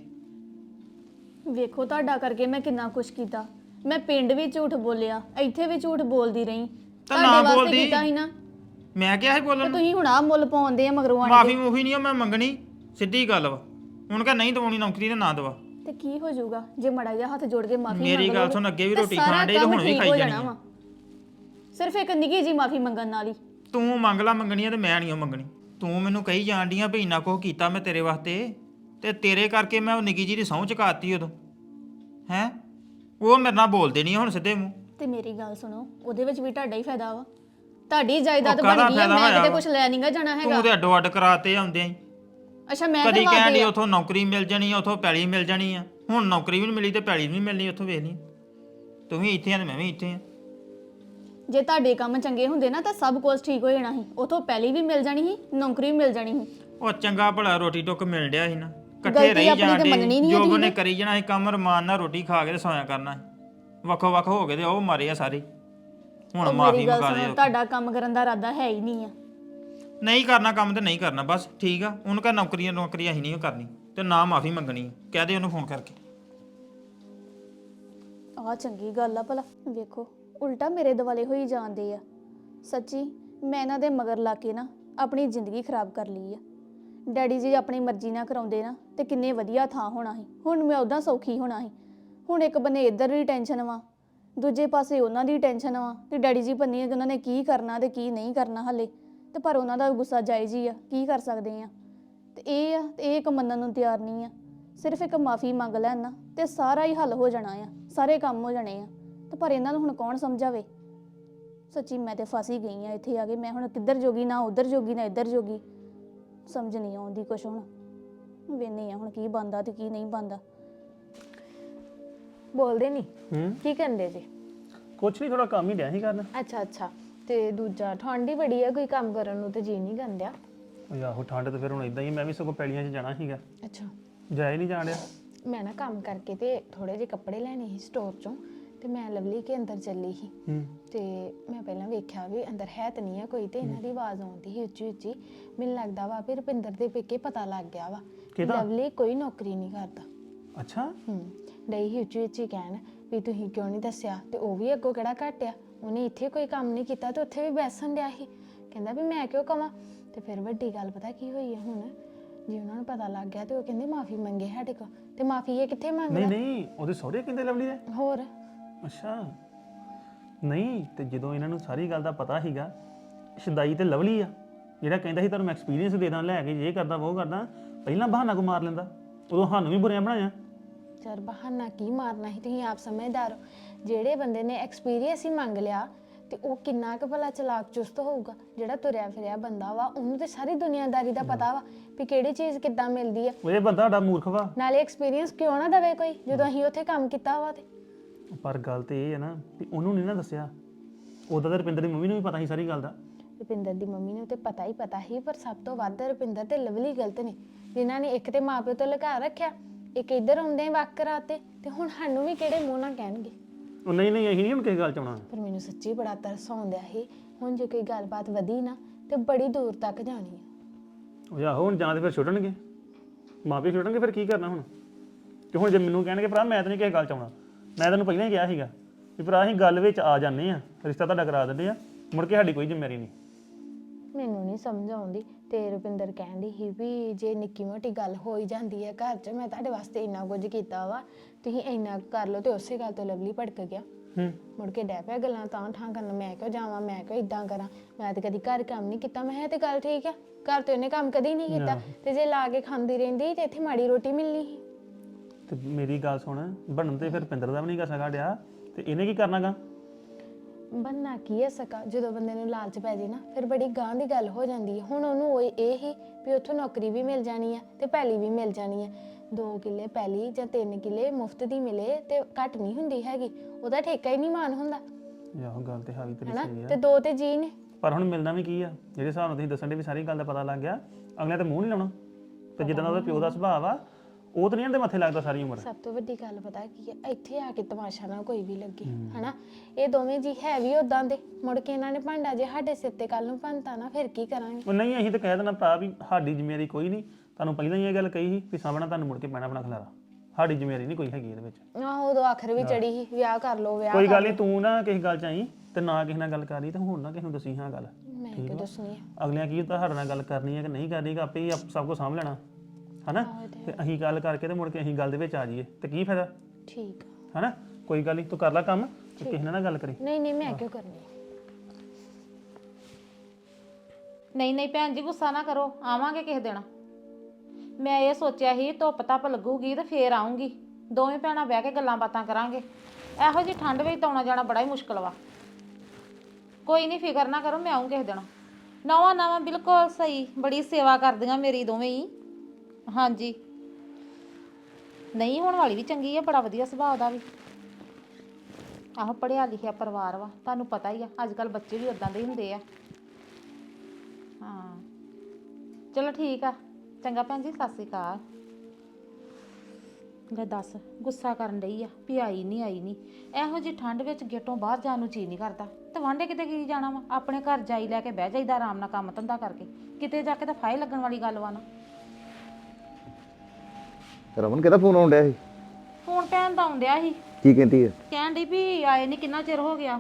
ਵੇਖੋ ਤੁਹਾਡਾ ਕਰਕੇ ਮੈਂ ਕਿੰਨਾ ਕੁਛ ਕੀਤਾ। ਮੈਂ ਪਿੰਡ ਵੀ ਝੂਠ ਬੋਲਿਆ ਇੱਥੇ ਵੀ ਝੂਠ ਬੋਲਦੀ ਰਹੀ। ਤਾਂ ਨਾ ਤੁਹਾਡੇ ਵਾਸਤੇ ਬੋਲਦੀ। ਕੀਤਾ ਸੀ ਨਾ। ਮੈਂ ਕਿਹਾ ਸੀ ਤੇ ਬੋਲਣ ਤੁਸੀਂ ਹੁਣ ਆ ਮੁੱਲ ਪਾਉਂਦੇ ਆ ਮਗਰੋਂ ਆਣ ਮਾਫੀ ਮੂਫੀ ਨਹੀਂ ਮੈਂ ਮੰਗਣੀ। ਸਿੱਧੀ ਗੱਲ ਵਾ। ਹੁਣ ਕਹ ਨਹੀਂ ਦਵਾਉਣੀ ਨੌਕਰੀ ਤੇ ਨਾ ਦਵਾ। ਤੇ ਕੀ ਹੋ ਜਾਊਗਾ? ਜੇ ਮੜਾ ਜਿਹਾ ਹੱਥ ਜੋੜ ਕੇ ਮਾਫੀ ਮੇਰੀ ਗੱਲ ਸੁਣ, ਅੱਗੇ ਵੀ ਰੋਟੀ ਖਾਣ ਡਏ ਤੇ ਹੁਣ ਵੀ ਖਾਈ ਜਾਣੀ ਆ। ਸਿਰਫ ਇੱਕ ਨਿੱਕੀ ਜੀ ਮਾਫੀ ਮੰਗਣ ਨਾਲ ਹੀ। ਤੂੰ ਮੰਗ ਲਾ ਮੰਗਣੀ ਆ ਤੇ ਮੈਂ ਨਹੀਂ ਉਹ ਮੰਗਣੀ। ਤੂੰ ਮੈਨੂੰ ਕਹੀ ਜਾਣ ਡੀਆਂ ਵੀ ਇੰਨਾ ਕੁਛ ਕੀਤਾ ਮੈਂ ਤੇਰੇ ਵਾਸਤੇ ਤੇ ਤੇਰੇ ਕਰਕੇ ਮੈਂ ਉਹ ਨਿੱਕੀ ਜੀ ਦੀ ਸਹੁੰ ਚੁਕਾਤੀ ਉਦੋਂ। ਹੈ? ਉਹ ਮੇਰੇ ਨਾਲ ਬੋਲਦੇ ਨਹੀਂ ਹੁਣ ਸਿੱਧੇ ਮੂੰਹ। ਤੇ ਮੇਰੀ ਗੱਲ ਸੁਣੋ ਉਹਦੇ ਵਿੱਚ ਵੀ ਤੁਹਾਡਾ ਹੀ ਫਾਇਦਾ ਵਾ। ਤੁਹਾਡੀ ਜਾਇਦਾਦ ਬਣ ਕਾਹਦਾ ਗਈ ਫਾਇਦਾ ਮੈਂ ਹੋਇਆ ਕਿਤੇ ਵਾ? ਕੁਝ ਲੈ ਨਹੀਂਗਾ ਜਾਣਾ ਹੈਗਾ। ਤੂੰ ਤੇ ਅੱਡੋ ਅੱਡ ਕਰਾਤੇ ਆਉਂਦੇ ਆਂ। ਅੱਛਾ ਮੈਂ ਕਦੀ ਕਰਵਾ ਕਹਿਣ ਦੇ ਦੀ ਉਥੋਂ ਨੌਕਰੀ ਮਿਲ ਜਾਣੀ ਆ ਉਥੋਂ ਪੈਲੀ ਮਿਲ ਜਾਣੀ ਆ। ਹੁਣ ਨੌਕਰੀ ਵੀ ਨਹੀਂ ਮਿਲੀ ਤੇ ਪੈਲੀ ਵੀ ਨਹੀਂ ਮਿਲਣੀ ਉਥੋਂ ਵੇਖ ਲਈ। ਤੂੰ ਵੀ ਇੱਥੇ ਆ ਤੇ ਮੈਂ ਵੀ ਇੱਥੇ ਆ। ਜੇ ਤੁਹਾਡੇ ਕੰਮ ਚੰਗੇ ਹੁੰਦੇ ਨਾ ਤਾਂ ਸਭ ਕੁਝ ਠੀਕ ਹੋ ਜਾਣਾ ਸੀ। ਉਥੋਂ ਪਹਿਲੀ ਵੀ ਮਿਲ ਜਾਣੀ ਸੀ ਨੌਕਰੀ ਵੀ ਮਿਲ ਜਾਣੀ ਸੀ। ਉਹ ਚੰਗਾ ਭਲਾ ਰੋਟੀ ਟੁੱਕ ਮਿਲ ਡਿਆ ਸੀ ਨਾ। ਇਕੱਠੇ ਗਲਤੀ ਰਹੀ ਆਪਣੀ ਤੇ ਜਾਂਦੇ ਆ ਜੋ ਉਹਨੇ ਤੇ। ਕਰੀ ਜਾਣਾ ਸੀ ਕੰਮ ਰਮਾਨ ਨਾਲ ਰੋਟੀ ਖਾ ਕੇ ਤੇ ਸੋਇਆ ਕਰਨਾ ਵੱਖੋ ਵੱਖ ਹੋ ਗਏ ਤੇ ਉਹ ਮਾਰੇ ਆ ਸਾਰੇ। ਹੁਣ ਉਹ ਮਾਫੀ ਮੇਰੀ ਗੱਲ ਮੰਗਾ ਦੇ ਤੁਹਾਡਾ ਕੰਮ ਕਰਨ ਦਾ ਇਰਾਦਾ ਹੈ ਹੀ ਨਹੀਂ ਆ। ਨਹੀਂ ਕਰਨਾ ਕੰਮ ਤੇ ਨਹੀਂ ਕਰਨਾ ਬਸ ਠੀਕ ਆ। ਉਹਨੂੰ ਕਹ ਨੌਕਰੀਆਂ ਨੌਕਰੀਆਂ ਹੀ ਨਹੀਂ ਕਰਨੀ ਤੇ ਨਾ ਮਾਫੀ ਮੰਗਣੀ ਆ। ਕਹਿ ਦੇ ਉਹਨੂੰ ਫੋਨ ਕਰਕੇ। ਆਹ ਚੰਗੀ ਗੱਲ ਆ ਭਲਾ। ਵੇਖੋ ਉਲਟਾ ਮੇਰੇ ਦਿਵਾਲੇ ਹੋਈ ਜਾਂਦੇ ਆ। ਸੱਚੀ ਮੈਂ ਇਹਨਾਂ ਦੇ ਮਗਰ ਲਾ ਕੇ ਨਾ ਆਪਣੀ ਜ਼ਿੰਦਗੀ ਖਰਾਬ ਕਰ ਲਈ ਆ। ਡੈਡੀ ਜੀ ਆਪਣੀ ਮਰਜ਼ੀ ਨਾਲ ਕਰਾਉਂਦੇ ਨਾ, ਤੇ ਕਿੰਨੇ ਵਧੀਆ ਥਾਂ ਹੋਣਾ ਸੀ। ਹੁਣ ਮੈਂ ਉਦਾਂ ਸੌਖੀ ਹੋਣਾ ਸੀ। ਹੁਣ ਇੱਕ ਬੰਨੇ ਇੱਧਰ ਦੀ ਟੈਨਸ਼ਨ ਵਾ, ਦੂਜੇ ਪਾਸੇ ਉਹਨਾਂ ਦੀ ਟੈਨਸ਼ਨ ਵਾ, ਤੇ ਡੈਡੀ ਜੀ ਬੰਨੀ ਕਿ ਉਹਨਾਂ ਨੇ ਕੀ ਕਰਨਾ ਤੇ ਕੀ ਨਹੀਂ ਕਰਨਾ ਹਲੇ। ਤੇ ਪਰ ਉਹਨਾਂ ਦਾ ਗੁੱਸਾ ਜਾਇਜ਼ ਹੀ ਆ, ਕੀ ਕਰ ਸਕਦੇ ਆ। ਤੇ ਇਹ ਆ, ਤੇ ਇਹ ਇੱਕ ਮੰਨਣ ਨੂੰ ਤਿਆਰ ਨਹੀਂ ਆ। ਸਿਰਫ ਇੱਕ ਮਾਫੀ ਮੰਗ ਲੈਣ ਨਾ, ਤੇ ਸਾਰਾ ਹੀ ਹੱਲ ਹੋ ਜਾਣਾ ਆ, ਸਾਰੇ ਕੰਮ ਹੋ ਜਾਣੇ ਆ। ਤੇ ਪਰ ਇਹਨਾਂ ਨੂੰ ਹੁਣ ਕੌਣ ਸਮਝਾਵੇ? ਸੱਚੀ ਮੈਂ ਤੇ ਫਸ ਹੀ ਗਈ ਆ ਇੱਥੇ ਆ ਕੇ, ਮੈਂ ਹੁਣ ਕਿੱਧਰ ਜੋਗੀ, ਨਾ ਉਧਰ ਜੋਗੀ, ਨਾ ਇੱਧਰ ਜੋਗੀ। ਸਮਝ ਨਹੀਂ ਆਉਂਦੀ ਕੁਛ ਹੁਣ। ਵੇਨੇ ਆ ਹੁਣ ਕੀ ਬੰਦਾ ਤੇ ਕੀ ਨਹੀਂ ਬੰਦਾ ਬੋਲਦੇ ਨਹੀਂ ਹੂੰ। ਕੀ ਕਰਦੇ ਜੀ? ਕੁਛ ਨਹੀਂ ਥੋੜਾ ਕੰਮ ਹੀ ਡਿਆ ਸੀ ਕਰਨ। ਅੱਛਾ ਅੱਛਾ। ਤੇ ਦੂਜਾ ਠੰਡ ਹੀ ਬੜੀ ਆ ਕੋਈ ਕੰਮ ਕਰਨ ਨੂੰ ਤੇ ਜੀ ਨਹੀਂ ਗੰਦਿਆ ਉਹ ਆਹੋ ਠੰਡ ਤੇ ਫਿਰ ਹੁਣ ਇਦਾਂ ਹੀ ਮੈਂ ਵੀ ਸਗੋਂ ਪੈਲੀਆਂ 'ਚ ਜਾਣਾ ਸੀਗਾ। ਅੱਛਾ। ਜਾ ਹੀ ਨਹੀਂ ਜਾਣ ਡਿਆ। ਮੈਂ ਨਾ ਕੰਮ ਕਰਕੇ ਤੇ ਥੋੜੇ ਜਿਹੇ ਕੱਪੜੇ ਲੈਣੇ ਸੀ ਸਟੋਰ ਚੋਂ। ਤੇ ਮੈਂ ਲਵਲੀ ਕੇ ਅੰਦਰ ਚੱਲੀ ਸੀ। ਹੂੰ। ਤੇ ਮੈਂ ਪਹਿਲਾਂ ਵੇਖਿਆ ਵੀ ਅੰਦਰ ਹੈ ਤਾਂ ਨਹੀਂ ਆ ਕੋਈ ਤੇ ਇਹਨਾਂ ਦੀ ਆਵਾਜ਼ ਆਉਂਦੀ ਸੀ ਉੱਚੀ ਉੱਚੀ। ਮੈਨੂੰ ਲੱਗਦਾ ਵਾ ਵੀ ਰੁਪਿੰਦਰ ਦੇ ਪੇਕੇ ਪਤਾ ਲੱਗ ਗਿਆ ਵਾ। ਕਿਹਦਾ? ਲਵਲੀ ਕੋਈ ਨੌਕਰੀ ਨਹੀਂ ਕਰਦਾ। ਅੱਛਾ। ਹੂੰ। ਡਈ ਹੀ ਉੱਚੀ ਉੱਚੀ ਕਹਿਣ ਵੀ ਤੁਸੀਂ ਕਿਉਂ ਨਹੀਂ ਦੱਸਿਆ? ਤੇ ਉਹ ਵੀ ਅੱਗੋਂ ਕਿਹੜਾ ਘਟਿਆ ਉਹਨੇ ਇੱਥੇ ਕੋਈ ਕੰਮ ਨਹੀਂ ਕੀਤਾ ਤੇ ਉੱਥੇ ਵੀ ਬੈਸਣ ਡਿਆ ਸੀ। ਕਹਿੰਦਾ ਵੀ ਮੈਂ ਕਿਉਂ ਕਵਾਂ? ਤੇ ਫਿਰ ਵੱਡੀ ਗੱਲ ਪਤਾ ਕੀ ਹੋਈ ਹੈ ਹੁਣ? ਜੇ ਉਹਨਾਂ ਨੂੰ ਪਤਾ ਲੱਗ ਗਿਆ ਤੇ ਉਹ ਕਹਿੰਦੇ ਮਾਫੀ ਮੰਗੇ ਸਾਡੇ ਕੋਲ। ਤੇ ਮਾਫੀ ਇਹ ਕਿੱਥੇ ਨਹੀਂ ਮੰਗਦਾ? ਨਹੀਂ ਉਹਦੇ ਸਹੁਰੇ ਕਹਿੰਦੇ ਲਵਲੀ ਦੇ ਹੋਰ? ਅੱਛਾ। ਨਹੀਂ ਤੇ ਜਦੋਂ ਇਹਨਾਂ ਨੂੰ ਸਾਰੀ ਗੱਲ ਦਾ ਪਤਾ ਸੀਗਾ ਸ਼ਦਾਈ ਤੇ ਲਵਲੀ ਆ ਜਿਹੜਾ ਕਹਿੰਦਾ ਸੀ ਤੁਹਾਨੂੰ ਐਕਸਪੀਰੀਅੰਸ ਦੇ ਦਾਂ ਲੈ ਕੇ ਇਹ ਕਰਦਾ ਉਹ ਕਰਦਾ ਪਹਿਲਾਂ ਬਹਾਨਾ ਕੋ ਮਾਰ ਲੈਂਦਾ ਉਦੋਂ ਸਾਨੂੰ ਵੀ ਬੁਰਿਆਂ ਬਣਾਇਆ ਚਰ ਬਹਾਨਾ ਕੀ ਮਾਰਨਾ ਸੀ ਤੁਸੀਂ ਆਪ ਸਮਝਦਾਰ ਹੋ। ਜਿਹੜੇ ਬੰਦੇ ਨੇ ਐਕਸਪੀਰੀਅੰਸ ਹੀ ਮੰਗ ਲਿਆ ਤੇ ਉਹ ਕਿੰਨਾ ਕੁ ਭਲਾ ਚਲਾਕ ਚੁਸਤ ਹੋਊਗਾ। ਜਿਹੜਾ ਤੁਰਿਆ ਫਿਰਿਆ ਬੰਦਾ ਵਾ ਉਹਨੂੰ ਤੇ ਸਾਰੀ ਦੁਨੀਆਦਾਰੀ ਦਾ ਪਤਾ ਵਾ ਵੀ ਕਿਹੜੀ ਚੀਜ਼ ਕਿੱਦਾਂ ਮਿਲਦੀ ਆ। ਉਹ ਇਹ ਬੰਦਾ ਸਾਡਾ ਮੂਰਖ ਵਾ। ਨਾਲੇ ਐਕਸਪੀਰੀਅੰਸ ਕਿਉਂ ਨਾ ਦਵੇ ਕੋਈ ਜਦੋਂ ਅਸੀਂ ਉੱਥੇ ਕੰਮ ਕੀਤਾ ਵਾ ਤੇ। ਪਰ ਗੱਲ ਤੇ ਇਹ ਹੈ ਨਾ ਵੀ ਉਹਨੂੰ ਨਹੀਂ ਨਾ ਦੱਸਿਆ। ਉਦੋਂ ਤਾਂ ਰੁਪਿੰਦਰ ਦੀ ਮੰਮੀ ਨੂੰ ਵੀ ਪਤਾ ਸੀ ਸਾਰੀ ਗੱਲ ਦਾ। ਰੁਪਿੰਦਰ ਦੀ ਮੰਮੀ ਨੂੰ ਤੇ ਪਤਾ ਹੀ ਪਤਾ ਸੀ ਪਰ ਸਭ ਤੋਂ ਵੱਧ ਰੁਪਿੰਦਰ ਤੇ ਲਵਲੀ ਗਲਤ ਨੇ ਜਿਨ੍ਹਾਂ ਨੇ ਇੱਕ ਤੇ ਮਾਪਿਓ ਤੋਂ ਲੁਕਾ ਰੱਖਿਆ ਇੱਕ ਇੱਧਰ ਆਉਂਦੇ ਵਕ ਕਰਾਤੇ ਤੇ ਹੁਣ ਸਾਨੂੰ ਵੀ ਕਿਹੜੇ ਮੂੰਹ ਨਾਲ ਕਹਿਣਗੇ? ਉਹ ਨਹੀਂ ਨਹੀਂ ਅਸੀਂ ਨਹੀਂ ਹੁਣ ਕਿਸੇ ਗੱਲ ਚ ਆਉਣਾ। ਪਰ ਮੈਨੂੰ ਸੱਚੀ ਬੜਾ ਤਰਸ ਆਉਂਦਾ ਸੀ ਹੁਣ ਜੇ ਕੋਈ ਗੱਲਬਾਤ ਵਧੀ ਨਾ ਤੇ ਬੜੀ ਦੂਰ ਤੱਕ ਜਾਣੀ ਆ। ਉਹ ਆਹੋ ਹੁਣ ਜਾਂ ਤੇ ਫਿਰ ਛੁੱਟਣਗੇ। ਮਾਪੇ ਛੁੱਟਣਗੇ ਫਿਰ ਕੀ ਕਰਨਾ ਹੁਣ? ਤੇ ਹੁਣ ਜੇ ਮੈਨੂੰ ਕਹਿਣਗੇ ਭਰਾ ਮੈਂ ਤਾਂ ਨਹੀਂ ਕਿਸੇ ਗੱਲ ਚ ਆਉਣਾ। ਮੈਂ ਤੈਨੂੰ ਪਹਿਲਾਂ ਹੀ ਕਿਹਾ ਸੀਗਾ ਵੀ ਭਰਾ ਅਸੀਂ ਗੱਲ ਵਿੱਚ ਆ ਜਾਂਦੇ ਆ ਰਿਸ਼ਤਾ ਤੁਹਾਡਾ ਕਰਾ ਦਿੰਦੇ ਆ ਮੁੜ ਕੇ ਸਾਡੀ ਕੋਈ ਜ਼ਿੰਮੇਵਾਰੀ ਨਹੀਂ। ਮੈਨੂੰ ਨਹੀਂ ਸਮਝ ਆਉਂਦੀ ਤੇ ਰੁਪਿੰਦਰ ਕਹਿੰਦੀ ਸੀ ਵੀ ਜੇ ਨਿੱਕੀ ਮੋਟੀ ਗੱਲ ਹੋ ਹੀ ਜਾਂਦੀ ਹੈ ਘਰ 'ਚ ਮੈਂ ਤੁਹਾਡੇ ਵਾਸਤੇ ਇੰਨਾ ਕੁਝ ਕੀਤਾ ਵਾ ਤੁਸੀਂ ਇੰਨਾ ਕੁ ਕਰ ਲਓ ਤੇ ਉਸੇ ਗੱਲ ਤੋਂ ਲਵਲੀ ਭੜਕ ਗਿਆ। ਹੂੰ। ਮੁੜ ਕੇ ਡੈ ਪਿਆ ਗੱਲਾਂ ਤਾਂ ਠਾਂ ਕਰਨ ਮੈਂ ਕਿਉਂ ਜਾਵਾਂ ਮੈਂ ਕਿਉਂ ਇਦਾਂ ਕਰਾਂ ਮੈਂ ਤੇ ਕਦੀ ਘਰ ਕੰਮ ਨਹੀਂ ਕੀਤਾ ਮੈਂ ਕਿਹਾ ਇਹ ਤੇ ਗੱਲ ਠੀਕ ਆ ਘਰ ਤੇ ਉਹਨੇ ਕੰਮ ਕਦੀ ਨਹੀਂ ਕੀਤਾ ਤੇ ਜੇ ਲਾ ਕੇ ਖਾਂਦੀ ਰਹਿੰਦੀ ਤੇ ਇੱਥੇ ਮਾੜੀ ਰੋਟੀ ਮਿਲਣੀ ਸੀ। ਤੇ ਮੇਰੀ ਗੱਲ ਸੁਣ ਬਣਨ ਤੇ ਫਿਰ ਪਿੰਦਰ ਦਾ ਵੀ ਨਹੀਂ ਕਸਾ ਡਿਆ ਤੇ ਇਹਨੇ ਕੀ ਕਰਨਾਗਾ ਬੰਨਾ ਕੀ ਹੈ ਸਕਾ? ਜਦੋਂ ਬੰਦੇ ਨੂੰ ਲਾਲਚ ਪੈ ਜੇ ਨਾ ਫਿਰ ਬੜੀ ਗਾਂ ਦੀ ਗੱਲ ਹੋ ਜਾਂਦੀ ਹੈ ਹੁਣ ਉਹਨੂੰ ਉਹ ਇਹ ਹੀ ਵੀ ਉੱਥੋਂ ਨੌਕਰੀ ਵੀ ਮਿਲ ਜਾਣੀ ਆ ਤੇ ਪੈਲੀ ਵੀ ਮਿਲ ਜਾਣੀ ਆ। ਦੋ ਕਿੱਲੇ ਪੈਲੀ ਜਾਂ ਤਿੰਨ ਕਿੱਲੇ ਮੁਫਤ ਦੀ ਮਿਲੇ ਤੇ ਘੱਟ ਨਹੀਂ ਹੁੰਦੀ ਹੈਗੀ। ਉਹਦਾ ਠੇਕਾ ਹੀ ਨਹੀਂ ਮਾਨ ਹੁੰਦਾ। ਆਹੋ ਗੱਲ ਤੇ ਹਾਵੀ ਤੇਰੀ ਹੈਨਾ? ਸਹੀ ਆ। ਤੇ ਦੋ ਤੇ ਜੀ ਨੇ। ਪਰ ਹੁਣ ਮਿਲਣਾ ਵੀ ਕੀ ਆ? ਜਿਹੜੇ ਹਿਸਾਬ ਨਾਲ ਤੁਸੀਂ ਦੱਸਣ ਦੇ ਵੀ ਸਾਰੀ ਗੱਲ ਦਾ ਪਤਾ ਲੱਗ ਗਿਆ ਅਗਲੇ ਤੇ ਮੂੰਹ ਨਹੀਂ ਲਾਉਣਾ। ਤੇ ਜਿੱਦਾਂ ਦਾ ਉਹਦਾ ਪਿਓ ਦਾ ਸੁਭਾਅ ਆ ਉਹ ਤਾਂ ਨਹੀਂ ਇਹਦੇ ਮੱਥੇ ਲੱਗਦਾ ਸਾਰੀ ਉਮਰ। ਸਭ ਤੋਂ ਵੱਡੀ ਗੱਲ ਪਤਾ ਕੀ ਹੈ ਇੱਥੇ ਆ ਕੇ ਤਮਾਸ਼ਾ ਨਾ ਕੋਈ ਵੀ ਲੱਗੇ ਹਨਾ? ਇਹ ਦੋਵੇਂ ਜੀ ਹੈ ਵੀ ਉਦਾਂ ਦੇ ਮੁੜ ਕੇ ਇਹਨਾਂ ਨੇ ਭਾਂਡਾ ਜੇ ਸਾਡੇ ਸਿਰ ਤੇ ਕੱਲ ਨੂੰ ਭੰਨਤਾ ਨਾ ਫਿਰ ਕੀ ਕਰਾਂਗੇ? ਉਹ ਨਹੀਂ ਅਸੀਂ ਤਾਂ ਕਹਿ ਦੇਣਾ ਭਰਾ ਵੀ ਸਾਡੀ ਜ਼ਿੰਮੇਵਾਰੀ ਕੋਈ ਨਹੀਂ। ਤੁਹਾਨੂੰ ਪਹਿਲਾਂ ਹੀ ਇਹ ਗੱਲ ਕਹੀ ਸੀ ਵੀ ਸਾਹਮਣਾ ਤੁਹਾਨੂੰ ਮੁੜ ਕੇ ਪੈਣਾ ਆਪਣਾ ਖਲਾਰਾ। ਸਾਡੀ ਜ਼ਿੰਮੇਵਾਰੀ ਨਹੀਂ ਕੋਈ ਹੈਗੀ ਇਹਦੇ ਵਿੱਚ। ਆਹੋ ਉਦੋਂ ਆਖਰ ਵੀ ਚੜੀ ਸੀ ਵਿਆਹ ਕਰ ਲੋ ਵਿਆਹ ਕੋਈ ਗੱਲ ਨਹੀਂ ਤੂੰ ਨਾ ਕਿਸੇ ਗੱਲ ਚ ਆਈ ਤੇ ਨਾ ਕਿਸੇ ਨਾਲ ਗੱਲ ਕਰੀ ਤੇ ਹੁਣ ਨਾ ਕਿਸੇ ਨੂੰ ਦੱਸੀ ਹਾਂ ਗੱਲ। ਮੈਂ ਕਿਉਂ ਦੱਸਣੀ ਅਗਲਿਆਂ ਕੀ ਤਾਂ ਸਾਡੇ ਨਾਲ ਗੱਲ ਕਰਨੀ ਹੈ ਕਿ ਨਹੀਂ ਕਰਨੀ ਕਿ ਆਪੇ ਹੀ ਆਪ- ਸਭ ਕੁਝ ਸਾਂਭ ਲੈਣਾ। ਹਨਾ? ਤੇ ਅਸੀਂ ਗੱਲ ਕਰਕੇ ਤੇ ਮੁੜ ਕੇ ਅਸੀਂ ਗੱਲ ਦੇ ਵਿੱਚ ਆ ਜਾਈਏ। ਤੇ ਕੀ ਫਾਇਦਾ? ਠੀਕ ਆ। ਹਨਾ? ਕੋਈ ਗੱਲ ਨਹੀਂ ਤੂੰ ਕਰ ਲੈ ਕੰਮ ਤੇ ਕਿਸੇ ਨਾਲ ਨਾ ਗੱਲ ਕਰੀ। ਨਹੀਂ ਨਹੀਂ ਮੈਂ ਕਿਉਂ ਕਰਨੀ ਨਹੀਂ ਨਹੀਂ ਭੈਣ ਜੀ ਗੁੱਸਾ ਨਾ ਕਰੋ। ਆਵਾਂਗੇ ਕਿਸੇ ਦਿਨ। ਮੈਂ ਇਹ ਸੋਚਿਆ ਸੀ ਧੁੱਪ ਧੱਪ ਲੱਗੂਗੀ ਤੇ ਫੇਰ ਆਉਂਗੀ ਦੋਵੇਂ ਭੈਣਾਂ ਬਹਿ ਕੇ ਗੱਲਾਂ ਬਾਤਾਂ ਕਰਾਂਗੇ। ਇਹੋ ਜੀ ਠੰਡ ਵਿੱਚ ਤਾਂ ਆਉਣਾ ਜਾਣਾ ਬੜਾ ਹੀ ਮੁਸ਼ਕਲ ਵਾ। ਕੋਈ ਨਹੀਂ ਫਿਕਰ ਨਾ ਕਰੋ ਮੈਂ ਆਉਂ ਕਿਸੇ ਦਿਨ। ਨਵਾਂ ਨਵਾਂ ਬਿਲਕੁਲ ਸਹੀ। ਬੜੀ ਸੇਵਾ ਕਰਦੀਆਂ ਮੇਰੀ ਦੋਵੇਂ ਹੀ। ਹਾਂਜੀ। ਨਹੀਂ, ਹੋਣ ਵਾਲੀ ਵੀ ਚੰਗੀ ਆ, ਬੜਾ ਵਧੀਆ ਸੁਭਾਅ ਦਾ ਵੀ। ਆਹੋ ਪੜਿਆ ਲਿਖਿਆ ਪਰਿਵਾਰ ਵਾ, ਤੁਹਾਨੂੰ ਪਤਾ ਹੀ ਆ ਅੱਜ ਕੱਲ ਬੱਚੇ ਵੀ ਉਦਾਂ ਦੇ ਹੀ ਹੁੰਦੇ ਆ। ਹਾਂ। ਚਲੋ ਠੀਕ ਆ, ਚੰਗਾ ਭੈਣ ਜੀ, ਸਤਿ ਸ਼੍ਰੀ ਅਕਾਲ। ਲੈ ਦੱਸ, ਗੁੱਸਾ ਕਰਨ ਡਈ ਆ ਵੀ ਆਈ ਨਹੀਂ ਆਈ ਨਹੀਂ ਇਹੋ ਜੀ ਠੰਡ ਵਿੱਚ ਗੇਟੋਂ ਬਾਹਰ ਜਾਣ ਨੂੰ ਜੀ ਨਹੀਂ ਕਰਦਾ। ਤੇ ਵਾਂਡੇ ਕਿਤੇ ਕੀ ਜਾਣਾ ਵਾ? ਆਪਣੇ ਘਰ ਜਾਈ ਲੈ ਕੇ ਬਹਿ ਜਾਈਦਾ, ਆਰਾਮ ਨਾਲ ਕੰਮ ਧੰਦਾ ਕਰਕੇ। ਕਿਤੇ ਜਾ ਕੇ ਤਾਂ ਫਾਇਲ ਲੱਗਣ ਵਾਲੀ ਗੱਲ ਵਾ ਨਾ। ਰਮਨ ਕਿਹਦਾ ਫੋਨ ਆਉਣ ਡਿਆ ਸੀ? ਫੋਨ ਭੈਣ ਦਾ ਆਉਂਦਿਆ ਸੀ। ਕੀ ਕਹਿੰਦੀ ਹੈ ਕਹਿਣ ਡਈ ਵੀ ਆਏ ਨਹੀਂ ਕਿੰਨਾ ਚਿਰ ਹੋ ਗਿਆ।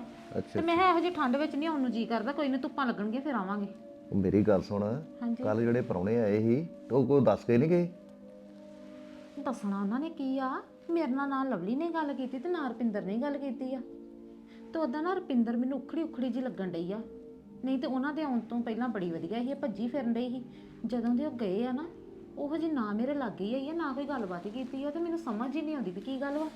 ਤੇ ਮੈਂ ਕਿਹਾ ਇਹੋ ਜਿਹੀ ਠੰਡ ਵਿੱਚ ਨਹੀਂ ਆਉਣ ਨੂੰ ਜੀ ਕਰਦਾ ਕੋਈ ਨਹੀਂ ਧੁੱਪਾਂ ਲੱਗਣਗੇ ਫਿਰ ਆਵਾਂਗੇ। ਉਹ ਮੇਰੀ ਗੱਲ ਸੁਣ ਹਾਂਜੀ। ਕੱਲ ਜਿਹੜੇ ਪਰੌਣੇ ਆਏ ਸੀ ਤੇ ਉਹ ਕੋਈ ਦੱਸ ਕੇ ਨਹੀਂ ਗਏ? ਦੱਸਣਾ ਉਹਨਾਂ ਨੇ ਕੀ ਆ? ਮੇਰੇ ਨਾਲ ਨਾ ਲਵਲੀ ਨੇ ਗੱਲ ਕੀਤੀ ਤੇ ਨਾ ਰਪਿੰਦਰ ਨੇ ਗੱਲ ਕੀਤੀ ਆ। ਤੇ ਉਦਾਂ ਨਾ ਰਪਿੰਦਰ ਮੈਨੂੰ ਉਖੜੀ ਉਖੜੀ ਜੀ ਲੱਗਣ ਡਈ ਆ। ਨਹੀਂ ਤੇ ਉਹਨਾਂ ਦੇ ਆਉਣ ਤੋਂ ਪਹਿਲਾਂ ਬੜੀ ਵਧੀਆ ਸੀ ਇਹ ਭੱਜੀ ਫਿਰਨ ਡਈ ਸੀ। ਜਦੋਂ ਦੇ ਉਹ ਗਏ ਆ ਨਾ ਉਹ ਜੀ ਨਾ ਮੇਰੇ ਲੱਗ ਗਈ ਆਈ ਆ ਨਾ ਕੋਈ ਗੱਲਬਾਤ ਹੀ ਕੀਤੀ ਆ ਤੇ ਮੈਨੂੰ ਸਮਝ ਹੀ ਨਹੀਂ ਆਉਂਦੀ ਵੀ ਕੀ ਗੱਲ ਵਾ।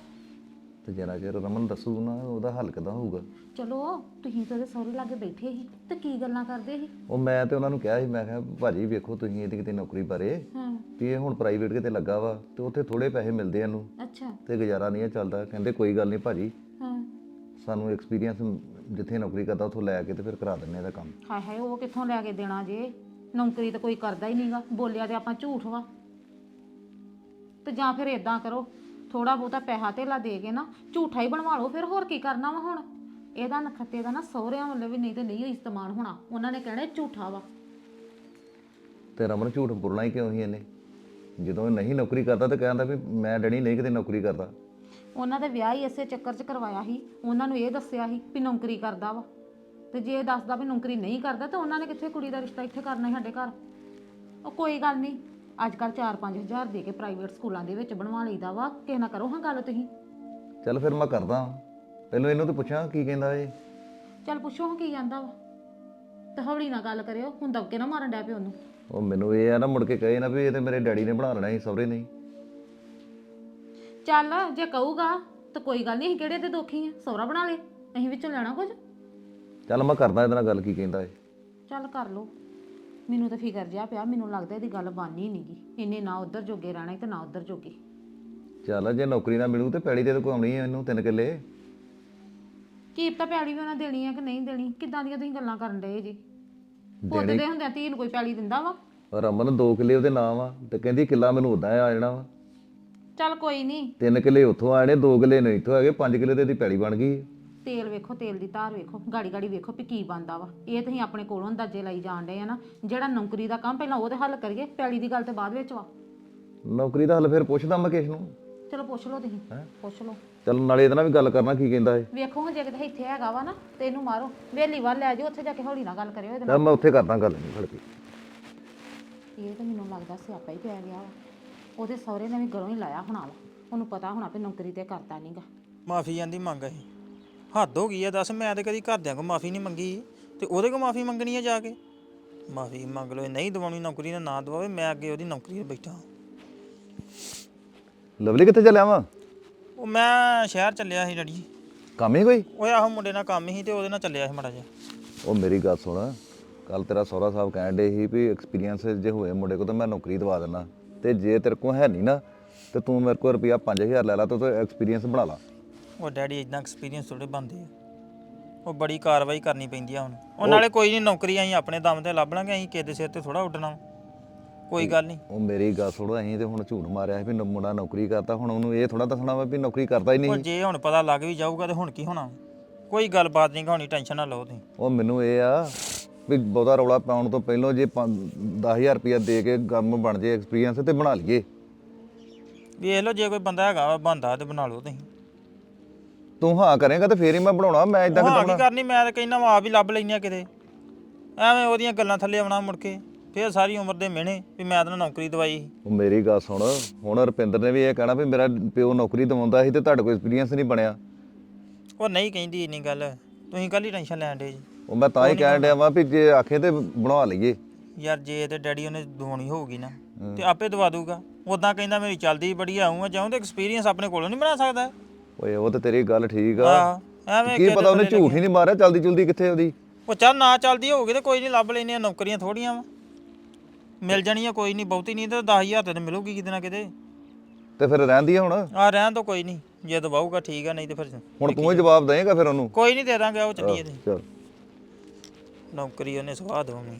ਤੇ ਜਰਾ ਚਿਰ ਰਮਨ ਦੱਸੂ ਨਾ ਉਹਦਾ ਹੱਲ ਕਿਦਾਂ ਹੋਊਗਾ। ਚਲੋ ਤੁਸੀਂ ਤੇ ਉਹਦੇ ਸਹੁਰੇ ਲਾਗੇ ਬੈਠੇ ਸੀ ਤੇ ਕੀ ਗੱਲਾਂ ਕਰਦੇ ਸੀ? ਉਹ ਮੈਂ ਤੇ ਉਹਨਾਂ ਨੂੰ ਕਿਹਾ ਸੀ ਮੈਂ ਕਿਹਾ ਭਾਜੀ ਵੇਖੋ ਤੁਸੀਂ ਇਹਦੀ ਕਿਤੇ ਨੌਕਰੀ ਬਾਰੇ ਹਾਂ। ਵੀ ਇਹ ਹੁਣ ਪ੍ਰਾਈਵੇਟ ਕਿਤੇ ਲੱਗਾ ਵਾ ਤੇ ਉੱਥੇ ਥੋੜੇ ਪੈਸੇ ਮਿਲਦੇ ਆ ਇਹਨੂੰ। ਅੱਛਾ। ਤੇ ਗੁਜ਼ਾਰਾ ਨਹੀਂ ਇਹ ਚੱਲਦਾ ਕਹਿੰਦੇ ਕੋਈ ਗੱਲ ਨਹੀਂ ਭਾਜੀ। ਹਾਂ। ਸਾਨੂੰ ਐਕਸਪੀਰੀਅੰਸ ਜਿੱਥੇ ਨੌਕਰੀ ਕਰਦਾ ਉੱਥੋਂ ਲੈ ਕੇ ਤੇ ਫਿਰ ਕਰਾ ਦਿੰਨੇ ਇਹਦਾ ਕੰਮ। ਹਾਏ ਹਾਏ ਉਹ ਕਿੱਥੋਂ ਲੈ ਕੇ ਦੇਣਾ ਜੇ? ਨੌਕਰੀ ਤਾਂ ਕੋਈ ਕਰਦਾ ਹੀ ਨਹੀਂਗਾ ਬੋਲਿਆ ਤੇ ਆਪਾਂ ਝੂਠ ਵਾ। ਤੇ ਜਾਂ ਫਿਰ ਇਦਾਂ ਕਰੋ ਥੋੜਾ ਬਹੁਤਾ ਪੈਸਾ ਧੇਲਾ ਦੇ ਕੇ ਨਾ ਝੂਠਾ ਹੀ ਬਣਵਾ ਲਓ ਫਿਰ ਹੋਰ ਕੀ ਕਰਨਾ ਵਾ ਹੁਣ? ਇਹਦਾ ਨਖੱਤੇ ਦਾ ਨਾ ਸਹੁਰਿਆਂ ਵੱਲੋਂ ਵੀ ਨਹੀਂ ਤੇ ਨਹੀਂ ਇਸਤੇਮਾਲ ਹੋਣਾ ਉਹਨਾਂ ਨੇ ਕਹਿਣਾ ਇਹ ਝੂਠਾ ਵਾ। ਤੇ ਰਮਨ ਝੂਠ ਬੋਲਣਾ ਹੀ ਕਿਉਂ ਸੀ ਇਹਨੇ? ਜਦੋਂ ਇਹ ਨਹੀਂ ਨੌਕਰੀ ਕਰਦਾ ਤੇ ਕਹਿੰਦਾ ਵੀ ਮੈਂ ਡੈਡੀ ਨਹੀਂ ਕਿਤੇ ਨੌਕਰੀ ਕਰਦਾ। ਉਹਨਾਂ ਦਾ ਵਿਆਹ ਹੀ ਇਸੇ ਚੱਕਰ 'ਚ ਕਰਵਾਇਆ ਸੀ ਉਹਨਾਂ ਨੂੰ ਇਹ ਦੱਸਿਆ ਸੀ ਵੀ ਨੌਕਰੀ ਕਰਦਾ ਵਾ। ਤੇ ਜੇ ਇਹ ਦੱਸਦਾ ਵੀ ਨੌਕਰੀ ਨਹੀਂ ਕਰਦਾ ਤਾਂ ਉਹਨਾਂ ਨੇ ਕਿੱਥੇ ਕੁੜੀ ਦਾ ਰਿਸ਼ਤਾ ਇੱਥੇ ਕਰਨਾ ਸੀ ਸਾਡੇ ਘਰ? ਉਹ ਕੋਈ ਗੱਲ ਨਹੀਂ। ਅੱਜ ਕੱਲ 4-5 ਹਜ਼ਾਰ ਦੇ ਕੇ ਪ੍ਰਾਈਵੇਟ ਸਕੂਲਾਂ ਦੇ ਵਿੱਚ ਬਣਵਾ ਲਈਦਾ ਵਾ। ਕਿਸੇ ਨਾਲ ਕਰੋ ਹਾਂ ਗੱਲ ਤੁਸੀਂ। ਚੱਲ ਫਿਰ ਮੈਂ ਕਰਦਾ। ਪਹਿਲਾਂ ਇਹਨੂੰ ਤੇ ਪੁੱਛਾਂ ਕੀ ਕਹਿੰਦਾ ਇਹ। ਚੱਲ ਪੁੱਛੋ ਹਾਂ ਕੀ ਜਾਂਦਾ ਵਾ। ਤੇ ਹੌਲੀ ਨਾਲ ਗੱਲ ਕਰਿਓ ਹੁਣ ਦਬਕੇ ਨਾ ਮਾਰਨ ਡੈ ਪਿਓ ਉਹਨੂੰ ਉਹ ਮੈਨੂੰ ਇਹ ਆ ਨਾ ਮੁੜ ਕੇ ਕਹੇ ਨਾ ਵੀ ਇਹ ਤੇ ਮੇਰੇ ਡੈਡੀ ਨੇ ਬਣਾ ਲੈਣਾ ਸੀ ਸਹੁਰੇ ਨਹੀਂ ਚੱਲ ਜੇ ਕਹੂਗਾ ਤਾਂ ਕੋਈ ਗੱਲ ਨਹੀਂ ਅਸੀਂ ਕਿਹੜੇ ਤੇ ਦੋਖੀ ਆ? ਸੌਰਾ ਬਣਾ ਲੇ। ਅਸੀਂ ਵਿੱਚੋਂ ਲੈਣਾ ਕੁਝ? ਚੱਲ ਮੈਂ ਕਰਦਾ ਇਹਦੇ ਨਾਲ ਗੱਲ ਕੀ ਕਹਿੰਦਾ ਇਹ? ਚੱਲ ਕਰ ਲੋ ਮੈਨੂੰ ਤਾਂ ਫਿਕਰ ਜਿਆ ਪਿਆ ਮੈਨੂੰ ਲੱਗਦਾ ਇਹਦੀ ਗੱਲ ਬਾਨੀ ਨਹੀਂਗੀ ਇਹਨੇ ਨਾ ਉਧਰ ਜੋਗੇ ਰਹਿਣਾ ਤੇ ਨਾ ਉਧਰ ਜੋਗੇ। ਚੱਲ ਜੇ ਨੌਕਰੀ ਨਾ ਮਿਲੂ ਤੇ ਪੈੜੀ ਤੇ ਕੋਈ ਆਉਣੀ ਹੈ ਇਹਨੂੰ ਤਿੰਨ ਕਿੱਲੇ। ਕੀਪ ਤਾਂ ਪੈਲੀ ਵੀ ਉਹਨਾਂ ਦੇਣੀ ਆ ਕਿ ਨਹੀਂ ਦੇਣੀ? ਕਿੱਦਾਂ ਦੀਆਂ ਤੁਸੀਂ ਗੱਲਾਂ ਕਰਨ ਡਏ ਜੀ? ਪੁੱਤ ਦੇ ਹੁੰਦਿਆਂ ਧੀ ਨੂੰ ਕੋਈ ਪੈਲੀ ਦਿੰਦਾ ਵਾ। ਰਮਨ ਦੋ ਕਿੱਲੇ ਉਹਦੇ ਨਾਮ ਆ ਤੇ ਕਹਿੰਦੀ ਕਿੱਲਾ ਮੈਨੂੰ ਉਦਾਂ ਆ ਜਾਣਾ ਵਾ। ਚੱਲ ਕੋਈ ਨਹੀਂ ਤਿੰਨ ਕਿੱਲੇ ਉੱਥੋਂ ਆਣੇ ਦੋ ਕਿੱਲੇ ਨਹੀਂ ਇੱਥੋਂ ਹੈਗੇ ਪੰਜ ਕਿੱਲੇ ਤੇ ਇਹਦੀ ਪੈੜੀ ਬਣ ਗਈ। ਤੇਲ ਵੇਖੋ ਤੇਲ ਦੀ ਧਾਰ ਵੇਖੋ ਗਾੜੀ ਗਾੜੀ ਵੇਖੋ ਵੀ ਕੀ ਬੰਦਾ ਵਾ। ਇਹ ਤੁਸੀਂ ਆਪਣੇ ਕੋਲੋਂ ਅੰਦਾਜ਼ੇ ਲਾਈ ਜਾਣ ਆ ਨਾ ਜਿਹੜਾ ਨੌਕਰੀ ਦਾ ਕੰਮ ਪਹਿਲਾਂ ਉਹਦੇ ਹੱਲ ਕਰੀਏ ਪੈਲੀ ਦੀ ਗੱਲ ਤੇ ਬਾਅਦ ਵਿੱਚ ਵਾ। ਨੌਕਰੀ ਦਾ ਹੱਲ ਫਿਰ ਪੁੱਛਦਾ ਮੈਂ ਕਿਸ ਨੂੰ? ਚਲੋ ਪੁੱਛ ਲਓ ਤੁਸੀਂ ਪੁੱਛ ਲਓ। ਚੱਲ ਨਾਲੇ ਇਹਦੇ ਨਾਲ ਵੀ ਗੱਲ ਕਰਨਾ ਕੀ ਕਹਿੰਦਾ ਇਹ? ਵੇਖੋ ਜੇ ਕਿਤੇ ਇੱਥੇ ਹੈਗਾ ਵਾ ਨਾ ਤੇ ਇਹਨੂੰ ਮਾਰੋ। ਵੇਲੀ ਵੱਲ ਲੈ ਜਾਓ ਉੱਥੇ ਜਾ ਕੇ ਹੌਲੀ ਨਾਲ ਗੱਲ ਕਰਿਓ ਇਹਦੇ ਨਾਲ। ਚੱਲ ਮੈਂ ਉੱਥੇ ਕਰਦਾ ਗੱਲ ਨਹੀਂ ਫੜ ਕੇ। ਇਹ ਤਾਂ ਮੈਨੂੰ ਲੱਗਦਾ ਸਿਆਪਾ ਹੀ ਪੈ ਗਿਆ ਵਾ। ਉਹਦੇ ਸਹੁਰੇ ਨੇ ਵੀ ਗਰੋਂ ਹੀ ਲਾਇਆ ਹੋਣਾ ਵਾ। ਉਹਨੂੰ ਪਤਾ ਹੋਣਾ ਵੀ ਨੌਕਰੀ ਤੇ ਕਰਦਾ ਨਹੀਂਗਾ ਮਾਫੀ ਜਾਂਦੀ ਮੰਗ ਇਹ ਹੱਦ ਹੋ ਗਈ ਆ ਦੱਸ ਮੈਂ ਤੇ ਕਦੀ ਘਰਦਿਆਂ ਕੋ ਮਾਫੀ ਨਹੀਂ ਮੰਗੀ ਤੇ ਉਹਦੇ ਕੋ ਮਾਫੀ ਮੰਗਣੀ ਆ ਜਾ ਕੇ? ਮਾਫੀ ਮੰਗ ਲਓ ਨਹੀਂ ਦਵਾਉਣੀ ਨੌਕਰੀ ਨਾ ਨਾ ਦਵਾਵੇ ਮੈਂ ਅੱਗੇ ਉਹਦੀ ਨੌਕਰੀ ਤੇ ਬੈਠਾ ਲਵਲੀ ਕਿੱਥੇ ਚੱਲਿਆ ਵਾ? ਉਹ ਮੈਂ ਸ਼ਹਿਰ ਚੱਲਿਆ ਸੀ ਡੈਡੀ। ਕੰਮ ਹੀ ਕੋਈ? ਉਹ ਆਹੋ ਮੁੰਡੇ ਨਾਲ ਕੰਮ ਸੀ ਤੇ ਉਹਦੇ ਨਾਲ ਚੱਲਿਆ ਸੀ ਮੜਾ ਜਿਹਾ। ਉਹ ਮੇਰੀ ਗੱਲ ਸੁਣ ਕੱਲ ਤੇਰਾ ਸਹੁਰਾ ਸਾਹਿਬ ਕਹਿਣ ਡੇ ਸੀ ਵੀ ਐਕਸਪੀਰੀਅੰਸ ਜੇ ਹੋਏ ਮੁੰਡੇ ਕੋ ਤਾਂ ਮੈਂ ਨੌਕਰੀ ਦਵਾ ਦਿੰਦਾ। ਤੇ ਜੇ ਤੇਰੇ ਕੋ ਹੈ ਨਹੀਂ ਨਾ ਤੇ ਤੂੰ ਮੇਰੇ ਕੋਲ ਰੁਪਿਆ 5000 ਲੈ ਲਾ ਤੇ ਤੂੰ ਐਕਸਪੀਰੀਅੰਸ ਬਣਾ ਲਾ। ਉਹ ਡੈਡੀ ਇਦਾਂ ਐਕਸਪੀਰੀਅੰਸ ਥੋੜੇ ਬੰਦੇ ਆ। ਉਹ ਬੜੀ ਕਾਰਵਾਈ ਕਰਨੀ ਪੈਂਦੀ ਆ ਹੁਣ। ਉਹ ਨਾਲੇ ਕੋਈ ਨਹੀਂ ਨੌਕਰੀ ਅਸੀਂ ਆਪਣੇ ਦਮ ਤੇ ਲੱਭ ਲਾਂਗੇ ਅਸੀਂ ਕਿਸੇ ਦੇ ਸਿਰ ਤੇ ਥੋੜਾ ਉੱਡਣਾ। ਕੋਈ ਗੱਲ ਨਹੀਂ ਉਹ ਮੇਰੀ ਗੱਲ ਸੁਣੋ ਅਸੀਂ ਤੇ ਹੁਣ ਝੂਠ ਮਾਰਿਆ ਸੀ ਵੀ ਨ- ਮੁੰਡਾ ਨੌਕਰੀ ਕਰਦਾ। ਹੁਣ ਉਹਨੂੰ ਇਹ ਥੋੜਾ ਦੱਸਣਾ ਵਾ ਵੀ ਨੌਕਰੀ ਕਰਦਾ ਹੀ ਉਹ ਨਹੀਂ ਜੇ ਹੁਣ ਪਤਾ ਲੱਗ ਵੀ ਜਾਊਗਾ ਤੇ ਹੁਣ ਕੀ ਹੋਣਾ ਕੋਈ ਗੱਲਬਾਤ ਨਹੀਂ ਹੋਣੀ ਟੈਨਸ਼ਨ ਨਾ ਲਓ ਤੁਸੀਂ। ਉਹ ਮੈਨੂੰ ਇਹ ਆ ਵੀ ਬਹੁਤਾ ਰੌਲਾ ਪਾਉਣ ਤੋਂ ਪਹਿਲਾਂ ਜੇ 10000 ਰੁਪਇਆ ਦੇ ਕੇ ਕੰਮ ਬਣ ਜੇ ਐਕਸਪੀਰੀਅੰਸ ਤੇ ਬਣਾ ਲਈਏ। ਵੇਖ ਲਓ ਜੇ ਕੋਈ ਬੰਦਾ ਹੈਗਾ ਵਾ ਬੰਦਾ ਤੇ ਬਣਾ ਲਓ ਤੁਸੀਂ। ਤੂੰ ਹਾਂ ਕਰੇਗਾ ਤੇ ਫੇਰ ਹੀ ਮੈਂ ਬਣਾਉਣਾ ਮੈਂ ਇਦਾਂ ਹਾਂ ਕਿਦਾਂ ਕਰਨੀ ਮੈਂ ਤਾਂ ਕਹਿੰਦਾ ਆਪ ਹੀ ਲੱਭ ਲੈਣੀ ਆ ਕਿਤੇ। ਐਵੇਂ ਉਹਦੀਆਂ ਗੱਲਾਂ ਥੱਲੇ ਆਉਣਾ ਮੁੜ ਕੇ ਫੇਰ ਸਾਰੀ ਉਮਰ ਦੇ ਮਿਹਣੇ ਵੀ ਮੈਂ ਤਾਂ ਨੌਕਰੀ ਦਵਾਈ ਸੀ। ਉਹ ਮੇਰੀ ਗੱਲ ਸੁਣ ਹੁਣ ਰੁਪਿੰਦਰ ਨੇ ਵੀ ਇਹ ਕਹਿਣਾ ਵੀ ਮੇਰਾ ਪਿਓ ਨੌਕਰੀ ਦਵਾਉਂਦਾ ਸੀ ਤੇ ਤੁਹਾਡੇ ਕੋਲ ਐਕਸਪੀਰੀਅੰਸ ਨਹੀਂ ਬਣਿਆ। ਉਹ ਨਹੀਂ ਕਹਿੰਦੀ ਇੰਨੀ ਗੱਲ ਤੁਸੀਂ ਕੱਲ ਹੀ ਟੈਨਸ਼ਨ ਲੈਣ ਦੇ ਜੀ। ਉਹ ਮੈਂ ਤਾਂ ਹੀ ਕਹਿਣ ਡਿਆ ਵਾਂ ਵੀ ਜੇ ਆਖੇ ਤੇ ਬਣਾ ਲਈਏ। ਯਾਰ ਜੇ ਤੇ ਡੈਡੀ ਉਹਨੇ ਦਵਾਉਣੀ ਹੋਊਗੀ ਨਾ ਤੇ ਆਪੇ ਦਵਾ ਦੂਗਾ ਉਦਾਂ ਕਹਿੰਦਾ ਮੇਰੀ ਚੱਲਦੀ ਬੜੀ ਆਉਂ ਜਾਉਂ ਤੇ ਐਕਸਪੀਰੀਅੰਸ ਆਪਣੇ ਕੋਲੋਂ ਨਹੀਂ ਬਣਾ ਸਕਦਾ। ਓਏ ਉਹ ਤੇ ਤੇਰੀ ਗੱਲ ਠੀਕ ਆ। ਐਵੇਂ ਕੀ ਪਤਾ ਉਹਨੇ ਝੂਠ ਹੀ ਨਹੀਂ ਮਾਰਿਆ ਚਲਦੀ ਚੁਲਦੀ ਕਿੱਥੇ ਉਹਦੀ? ਉਹ ਚੱਲ ਨਾ ਚੱਲਦੀ ਹੋਊਗੀ ਤੇ ਕੋਈ ਨਹੀਂ ਲੱਭ ਲੈਨੇ ਆ ਨੌਕਰੀਆਂ ਥੋੜੀਆਂ ਵਾ। ਮਿਲ ਜਾਣੀਆਂ ਕੋਈ ਨਹੀਂ ਬਹੁਤੀ ਨਹੀਂ ਤੇ 10000 ਤੇ ਮਿਲੂਗੀ ਕਿਤੇ ਨਾ ਕਿਤੇ। ਤੇ ਫਿਰ ਰਹਿੰਦੀ ਆ ਹੁਣ? ਆ ਰਹਿਣ ਤੋਂ ਕੋਈ ਨਹੀਂ ਜੇ ਦਵਾਊਗਾ ਠੀਕ ਆ ਨਹੀਂ ਤੇ ਫਿਰ ਹੁਣ ਤੂੰ ਹੀ ਜਵਾਬ ਦੇਏਗਾ ਫਿਰ ਉਹਨੂੰ? ਕੋਈ ਨਹੀਂ ਦੇ ਦਾਂਗੇ ਉਹ ਚੱਲੀਏ ਤੇ। ਚਲ। ਨੌਕਰੀ ਉਹਨੇ ਸਵਾਹ ਦਵਾਉਣੀ